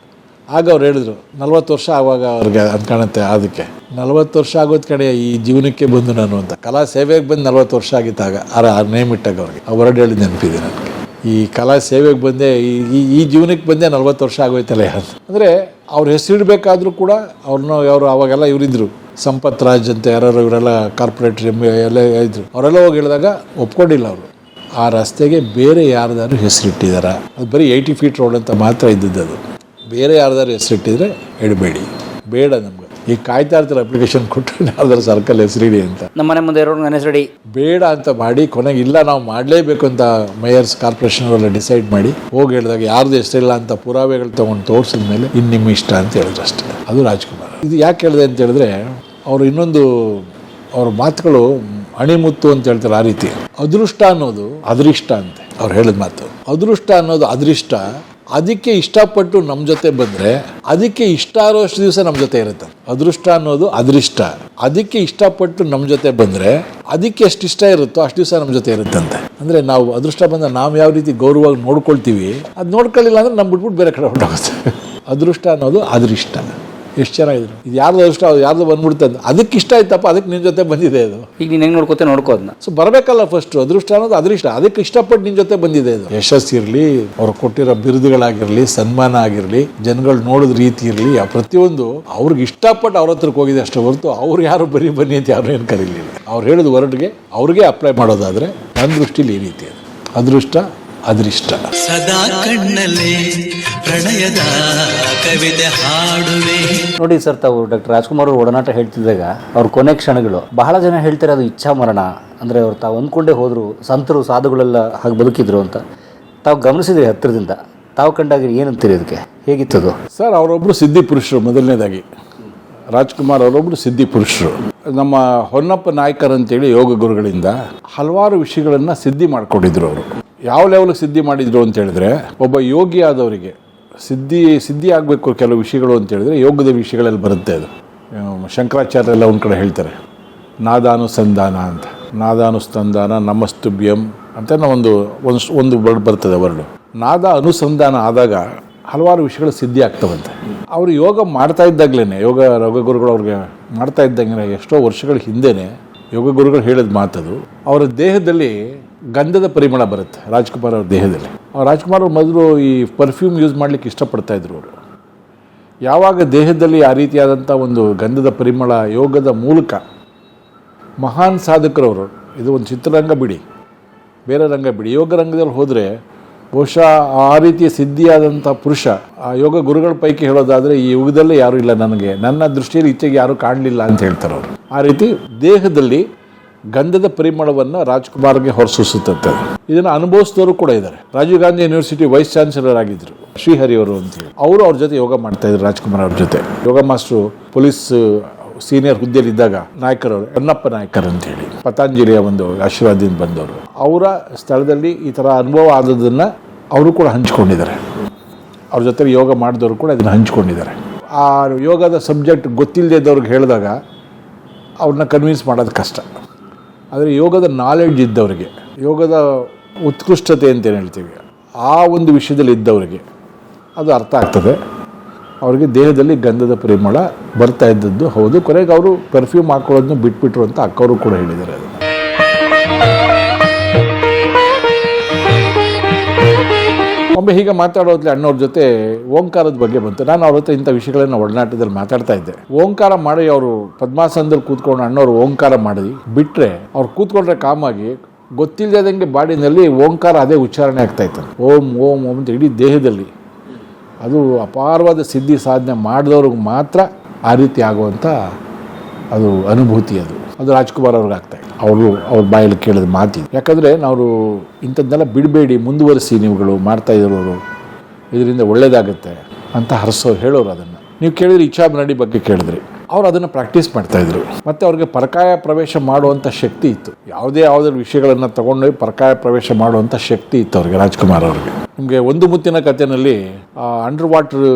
ಆಗ ಅವ್ರು ಹೇಳಿದ್ರು, ನಲ್ವತ್ತು ವರ್ಷ ಆವಾಗ ಅವ್ರಿಗೆ ಅನ್ಕಾಣುತ್ತೆ ಅದಕ್ಕೆ ನಲ್ವತ್ತು ವರ್ಷ ಆಗೋದ್ ಕಡೆ ಈ ಜೀವನಕ್ಕೆ ಬಂದು ನಾನು ಅಂತ. ಕಲಾ ಸೇವೆಗೆ ಬಂದು ನಲ್ವತ್ತು ವರ್ಷ ಆಗಿತ್ತಾಗ ಆರ ಆ ನೇಮ್ ಇಟ್ಟಾಗ ಅವ್ರಿಗೆ. ಆ ವರ್ಡ್ ಹೇಳಿದ ನೆನಪಿದೆ ನನಗೆ. ಈ ಕಲಾ ಸೇವೆಗೆ ಬಂದೆ, ಈ, ಈ- ಜೀವನಕ್ಕೆ ಬಂದೆ ನಲ್ವತ್ತು ವರ್ಷ ಆಗೋಯ್ತಲ್ಲ ಅಂದರೆ ಅವ್ರ ಹೆಸರಿಡಬೇಕಾದ್ರೂ ಕೂಡ ಅವ್ರನ್ನ, ಅವರು ಅವಾಗೆಲ್ಲ ಇವರಿದ್ರು. ಸಂಪತ್ ರಾಜ್ ಅಂತ ಯಾರು ಇವರೆಲ್ಲ ಕಾರ್ಪೊರೇಟ್ ಎಲ್ಲ ಇದ್ರು. ಅವರೆಲ್ಲ ಹೋಗಿ ಹೇಳಿದಾಗ ಒಪ್ಕೊಂಡಿಲ್ಲ ಅವರು. ಆ ರಸ್ತೆಗೆ ಬೇರೆ ಯಾರ್ದಾದ್ರು ಹೆಸರಿಟ್ಟಿದ್ದಾರೆ ಅದು ಬರೀ ಏಯ್ಟಿ ಫೀಟ್ ರೋಡ್ ಅಂತ ಮಾತ್ರ ಇದ್ದದ್ದು ಅದು. ಬೇರೆ ಯಾರ್ದಾದ್ರು ಹೆಸರಿಟ್ಟಿದ್ರೆ ಇಡಬೇಡಿ ಬೇಡ ನಮ್ಗೆ. ಈಗ ಕಾಯ್ತಾ ಇರ್ತಾರೆ ಅಪ್ಲಿಕೇಶನ್ ಕೊಟ್ಟು ಯಾವ್ದಾದ್ರು ಸರ್ಕಲ್ ಹೆಸರಿಡಿ ಅಂತ. ನಮ್ಮ ಮನೆ ಮುಂದೆ ಎರಡು ನನ್ನ ರೆಡಿ. ಬೇಡ ಅಂತ ಮಾಡಿ ಕೊನೆಗೆ ಇಲ್ಲ ನಾವು ಮಾಡಲೇಬೇಕು ಅಂತ ಮೇಯರ್ಸ್ ಕಾರ್ಪೊರೇಷನ್ ಅವರೆಲ್ಲ ಡಿಸೈಡ್ ಮಾಡಿ ಹೋಗಿ ಹೇಳಿದಾಗ ಯಾರ್ದು ಹೆಸರಿಲ್ಲ ಅಂತ ಪುರಾವೆಗಳು ತಗೊಂಡು ತೋರಿಸಿದ ಮೇಲೆ ಇನ್ನು ನಿಮ್ಮ ಇಷ್ಟ ಅಂತ ಹೇಳಿದ್ರು ಅಷ್ಟೇ. ಅದು ರಾಜ್ಕುಮಾರ್. ಇದು ಯಾಕೆ ಹೇಳಿದೆ ಅಂತ ಹೇಳಿದ್ರೆ ಅವರು ಇನ್ನೊಂದು ಅವ್ರ ಮಾತುಗಳು ಅಣಿಮುತ್ತು ಅಂತ ಹೇಳ್ತಾರೆ ಆ ರೀತಿ. ಅದೃಷ್ಟ ಅನ್ನೋದು ಅದೃಷ್ಟ ಅಂತೆ. ಅವ್ರು ಹೇಳಿದ ಮಾತು. ಅದೃಷ್ಟ ಅನ್ನೋದು ಅದೃಷ್ಟ ಅದಕ್ಕೆ ಇಷ್ಟಪಟ್ಟು ನಮ್ಮ ಜೊತೆ ಬಂದರೆ ಅದಕ್ಕೆ ಇಷ್ಟ ಆಗೋಷ್ಟು ದಿವಸ ನಮ್ಮ ಜೊತೆ ಇರುತ್ತೆ. ಅದೃಷ್ಟ ಅನ್ನೋದು ಅದೃಷ್ಟ. ಅದಕ್ಕೆ ಇಷ್ಟಪಟ್ಟು ನಮ್ಮ ಜೊತೆ ಬಂದರೆ ಅದಕ್ಕೆ ಎಷ್ಟು ಇಷ್ಟ ಇರುತ್ತೋ ಅಷ್ಟು ದಿವಸ ನಮ್ಮ ಜೊತೆ ಇರುತ್ತಂತೆ. ಅಂದರೆ ನಾವು ಅದೃಷ್ಟ ಬಂದ ನಾವು ಯಾವ ರೀತಿ ಗೌರವವಾಗಿ ನೋಡ್ಕೊಳ್ತೀವಿ, ಅದು ನೋಡ್ಕೊಳ್ಳಿಲ್ಲ ಅಂದ್ರೆ ನಮ್ಮ ಬಿಟ್ಬಿಟ್ಟು ಬೇರೆ ಕಡೆ ಹೊರಟೋಗುತ್ತೆ. ಅದೃಷ್ಟ ಅನ್ನೋದು ಅದೃಷ್ಟ. ಎಷ್ಟು ಚೆನ್ನಾಗಿದ್ರು ಇದು ಯಾರ್ದು ಅದೃಷ್ಟ? ಅದು ಯಾರ್ದು ಬಂದ್ಬಿಡ್ತದೆ ಅದಕ್ಕೆ ಇಷ್ಟ ಆಯ್ತಪ್ಪ ಅದಕ್ಕೆ ನಿನ್ನ ಜೊತೆ ಬಂದಿದೆ ಅದು. ಈಗ ನೀನು ಹೆಂಗೆ ನೋಡ್ಕೋತೆ ನೋಡ್ಕೋ ಅದನ್ನ ಸೊ ಬರಬೇಕಲ್ಲ ಫಸ್ಟ್ ಅದೃಷ್ಟ ಅನ್ನೋದು ಅದೃಷ್ಟ. ಅದಕ್ಕೆ ಇಷ್ಟಪಟ್ಟು ನಿನ್ನ ಜೊತೆ ಬಂದಿದೆ ಇದು ಯಶಸ್ಸಿರಲಿ ಅವ್ರು ಕೊಟ್ಟಿರೋ ಬಿರುದುಗಳಾಗಿರಲಿ ಸನ್ಮಾನ ಆಗಿರಲಿ ಜನಗಳು ನೋಡಿದ ರೀತಿ ಇರಲಿ ಆ ಪ್ರತಿಯೊಂದು ಅವ್ರಿಗೆ ಇಷ್ಟಪಟ್ಟು ಅವ್ರ ಹತ್ರಕ್ಕೆ ಹೋಗಿದೆ ಅಷ್ಟೇ ಹೊರತು ಅವ್ರು ಯಾರು ಬರೀ ಬನ್ನಿ ಅಂತ ಯಾರು ಏನು ಕರೀಲಿಲ್ಲ ಅವ್ರು ಹೇಳಿದ ವರ್ಡ್ಗೆ ಅವ್ರಿಗೆ ಅಪ್ಲೈ ಮಾಡೋದಾದರೆ ನನ್ನ ದೃಷ್ಟಿಲಿ ಈ ರೀತಿ ಅದು. ಅದೃಷ್ಟ ಅದೃಷ್ಟ ಸದಾ ಕಣ್ಣಲ್ಲಿ ಪ್ರಣಯದ ಕವಿತೆ ಹಾಡುವೆ. ನೋಡಿ ಸರ್ ತಾವು ಡಾಕ್ಟರ್ ರಾಜ್ಕುಮಾರ್ ಅವರು ಒಡನಾಟ ಹೇಳ್ತಿದ್ದಾಗ ಅವ್ರ ಕೊನೆ ಕ್ಷಣಗಳು ಬಹಳ ಜನ ಹೇಳ್ತಾರೆ ಅದು ಇಚ್ಛಾ ಮರಣ. ಅಂದರೆ ಅವ್ರು ತಾವು ಅಂದ್ಕೊಂಡೇ ಹೋದರು ಸಂತರು ಸಾಧುಗಳೆಲ್ಲ ಹಾಗೆ ಬದುಕಿದ್ರು ಅಂತ. ತಾವು ಗಮನಿಸಿದ್ರೆ ಹತ್ತಿರದಿಂದ. ತಾವು ಕಂಡಾಗ ಏನಂತೀರಿ ಅದಕ್ಕೆ ಹೇಗಿತ್ತದು ಸರ್ ಅವರೊಬ್ಬರು ಸಿದ್ಧಿ ಪುರುಷರು ಮೊದಲನೇದಾಗಿ. ರಾಜ್ಕುಮಾರ್ ಅವರೊಬ್ಬರು ಸಿದ್ಧಿ ಪುರುಷರು. ನಮ್ಮ ಹೊನ್ನಪ್ಪ ನಾಯ್ಕರ್ ಅಂತೇಳಿ ಯೋಗ ಗುರುಗಳಿಂದ ಹಲವಾರು ವಿಷಯಗಳನ್ನು ಸಿದ್ಧಿ ಮಾಡಿಕೊಂಡಿದ್ರು ಅವರು. ಯಾವ ಲೆವೆಲ್ಗೆ ಸಿದ್ಧಿ ಮಾಡಿದ್ರು ಅಂತ ಹೇಳಿದ್ರೆ, ಒಬ್ಬ ಯೋಗಿ ಆದವರಿಗೆ ಸಿದ್ಧಿ ಸಿದ್ಧಿ ಆಗಬೇಕು ಕೆಲವು ವಿಷಯಗಳು ಅಂತ ಹೇಳಿದ್ರೆ ಯೋಗದ ವಿಷಯಗಳಲ್ಲಿ ಬರುತ್ತೆ ಅದು. ಶಂಕರಾಚಾರ್ಯರೆಲ್ಲ ಒಂದು ಕಡೆ ಹೇಳ್ತಾರೆ ನಾದಾನುಸಂಧಾನ ಅಂತ. ನಾದಾನುಸಂಧಾನ ನಮಸ್ತುಭ್ಯಂ ಅಂತ ಒಂದು ಒಂದು ಒಂದು ವರ್ಡ್ ಬರ್ತದೆ ವರ್ಡು ನಾದ ಅನುಸಂಧಾನ ಆದಾಗ ಹಲವಾರು ವಿಷಯಗಳು ಸಿದ್ಧಿ ಆಗ್ತವಂತೆ. ಅವರು ಯೋಗ ಮಾಡ್ತಾ ಇದ್ದಾಗಲೇ ಯೋಗ ಯೋಗ ಗುರುಗಳು ಅವ್ರಿಗೆ ಮಾಡ್ತಾ ಇದ್ದಂಗೆ ಎಷ್ಟೋ ವರ್ಷಗಳ ಹಿಂದೆಯೇ ಯೋಗ ಗುರುಗಳು ಹೇಳಿದ ಮಾತದು. ಅವರ ದೇಹದಲ್ಲಿ ಗಂಧದ ಪರಿಮಳ ಬರುತ್ತೆ ರಾಜ್ಕುಮಾರ್ ಅವ್ರ ದೇಹದಲ್ಲಿ. ರಾಜ್ಕುಮಾರ್ ಅವ್ರು ಮೊದಲು ಈ ಪರ್ಫ್ಯೂಮ್ ಯೂಸ್ ಮಾಡಲಿಕ್ಕೆ ಇಷ್ಟಪಡ್ತಾ ಇದ್ರು ಅವರು. ಯಾವಾಗ ದೇಹದಲ್ಲಿ ಆ ರೀತಿಯಾದಂಥ ಒಂದು ಗಂಧದ ಪರಿಮಳ ಯೋಗದ ಮೂಲಕ ಮಹಾನ್ ಸಾಧಕರವರು ಇದು ಒಂದು ಚಿತ್ರರಂಗ ಬಿಡಿ. ಬೇರೆ ರಂಗ ಬಿಡಿ. ಯೋಗ ರಂಗದಲ್ಲಿ ಹೋದರೆ ಬಹುಶಃ ಆ ರೀತಿಯ ಸಿದ್ಧಿಯಾದಂಥ ಪುರುಷ, ಆ ಯೋಗ ಗುರುಗಳ ಪೈಕಿ ಹೇಳೋದಾದರೆ ಈ ಯುಗದಲ್ಲೇ ಯಾರೂ ಇಲ್ಲ ನನಗೆ. ನನ್ನ ದೃಷ್ಟಿಯಲ್ಲಿ ಇಚ್ಛೆಗೆ ಯಾರೂ ಕಾಣಲಿಲ್ಲ ಅಂತ ಹೇಳ್ತಾರೆ ಅವರು. ಆ ರೀತಿ ದೇಹದಲ್ಲಿ ಗಂಧದ ಪರಿಮಳವನ್ನು ರಾಜ್ಕುಮಾರ್ಗೆ ಹೊರಸೂಸುತ್ತಂತೆ. ಇದನ್ನು ಅನುಭವಿಸಿದವರು ಕೂಡ ಇದ್ದಾರೆ. Rajiv Gandhi university vice chancellor ಆಗಿದ್ದರು ಶ್ರೀಹರಿ ಅವರು ಅಂತೇಳಿ ಅವರು ಅವ್ರ ಜೊತೆ ಯೋಗ ಮಾಡ್ತಾ ಇದ್ರು, ರಾಜ್ಕುಮಾರ್ ಅವ್ರ ಜೊತೆ. ಯೋಗ ಮಾಸ್ಟ್ರು, ಪೊಲೀಸ್ ಸೀನಿಯರ್ ಹುದ್ದೆಯಲ್ಲಿ ಇದ್ದಾಗ ನಾಯಕರವರು ಅಣ್ಣಪ್ಪ ನಾಯಕರ್ ಅಂತೇಳಿ ಪತಾಂಜಲಿಯ ಒಂದು ಆಶೀರ್ವಾದದಿಂದ ಬಂದವರು. ಅವರ ಸ್ಥಳದಲ್ಲಿ ಈ ಥರ ಅನುಭವ ಆದದನ್ನು ಅವರು ಕೂಡ ಹಂಚ್ಕೊಂಡಿದ್ದಾರೆ. ಅವ್ರ ಜೊತೆ ಯೋಗ ಮಾಡಿದವರು ಕೂಡ ಅದನ್ನು ಹಂಚ್ಕೊಂಡಿದ್ದಾರೆ. ಆ ಯೋಗದ ಸಬ್ಜೆಕ್ಟ್ ಗೊತ್ತಿಲ್ಲದೆ ಇದ್ದವ್ರಿಗೆ ಹೇಳಿದಾಗ ಅವ್ರನ್ನ ಕನ್ವಿನ್ಸ್ ಮಾಡೋದು ಕಷ್ಟ. ಆದರೆ ಯೋಗದ ನಾಲೆಡ್ಜ್ ಇದ್ದವರಿಗೆ, ಯೋಗದ ಉತ್ಕೃಷ್ಟತೆ ಅಂತೇನು ಹೇಳ್ತೀವಿ, ಆ ಒಂದು ವಿಷಯದಲ್ಲಿ ಇದ್ದವರಿಗೆ ಅದು ಅರ್ಥ ಆಗ್ತದೆ. ಅವರಿಗೆ ದೇಹದಲ್ಲಿ ಗಂಧದ ಪರಿಮಳ ಬರ್ತಾ ಇದ್ದದ್ದು ಹೌದು. ಕೊನೆಗೆ ಅವರು ಪರ್ಫ್ಯೂಮ್ ಹಾಕೊಳ್ಳೋದನ್ನ ಬಿಟ್ಬಿಟ್ರು ಅಂತ ಅಕ್ಕವರು ಕೂಡ ಹೇಳಿದ್ದಾರೆ ಅದನ್ನು. ಒಮ್ಮೆ ಹೀಗೆ ಮಾತಾಡೋದ್ಲಿ ಅಣ್ಣವ್ರ ಜೊತೆ ಓಂಕಾರದ ಬಗ್ಗೆ ಬಂತು. ನಾನು ಅವ್ರ ಹತ್ರ ಇಂಥ ವಿಷಯಗಳನ್ನ ಒಡನಾಟದಲ್ಲಿ ಮಾತಾಡ್ತಾ ಇದ್ದೆ. ಓಂಕಾರ ಮಾಡಿ ಅವರು ಪದ್ಮಾಸನದಲ್ಲಿ ಕೂತ್ಕೊಂಡು ಅಣ್ಣವ್ರು ಓಂಕಾರ ಮಾಡಿ ಬಿಟ್ಟರೆ ಅವ್ರು ಕೂತ್ಕೊಂಡ್ರೆ ಕಾಮಾಗಿ ಗೊತ್ತಿಲ್ಲದಂಗೆ ಬಾಡಿನಲ್ಲಿ ಓಂಕಾರ ಅದೇ ಉಚ್ಚಾರಣೆ ಆಗ್ತಾ ಇತ್ತು. ಓಂ ಓಂ ಓಂ ಅಂತ ಇಡೀ ದೇಹದಲ್ಲಿ. ಅದು ಅಪಾರವಾದ ಸಿದ್ಧಿ ಸಾಧನೆ ಮಾಡಿದವ್ರಿಗೆ ಮಾತ್ರ ಆ ರೀತಿ ಆಗುವಂಥ ಅದು ಅನುಭೂತಿ ಅದು. ಅದು ರಾಜ್ಕುಮಾರ್ ಅವ್ರಿಗೆ ಆಗ್ತಾ ಇದೆ ಅವರು, ಅವ್ರ ಬಾಯಲ್ಲಿ ಕೇಳಿದ ಮಾತಿದೆ. ಯಾಕಂದರೆ ನಾವು ಇಂಥದ್ದೆಲ್ಲ ಬಿಡಬೇಡಿ, ಮುಂದುವರಿಸಿ ನೀವುಗಳು ಮಾಡ್ತಾ ಇರೋರು. ಇದರಿಂದ ಒಳ್ಳೇದಾಗುತ್ತೆ ಅಂತ ಹರಸೋ ಹೇಳೋರು ಅದನ್ನು. ನೀವು ಕೇಳಿದ್ರೆ ಇಚ್ಛಾಬ್ನಡಿ ಬಗ್ಗೆ ಕೇಳಿದ್ರಿ. ಅವ್ರು ಅದನ್ನು ಪ್ರಾಕ್ಟೀಸ್ ಮಾಡ್ತಾಯಿದ್ರು ಮತ್ತು ಅವ್ರಿಗೆ ಪರಕಾಯ ಪ್ರವೇಶ ಮಾಡುವಂಥ ಶಕ್ತಿ ಇತ್ತು. ಯಾವುದೇ ಯಾವುದೇ ವಿಷಯಗಳನ್ನು ತಗೊಂಡೋಗಿ ಪರಕಾಯ ಪ್ರವೇಶ ಮಾಡುವಂಥ ಶಕ್ತಿ ಇತ್ತು ಅವ್ರಿಗೆ, ರಾಜ್ಕುಮಾರ್ ಅವ್ರಿಗೆ. ನಿಮಗೆ ಒಂದು ಮುತ್ತಿನ ಕಥೆನಲ್ಲಿ ಅಂಡರ್ ವಾಟರ್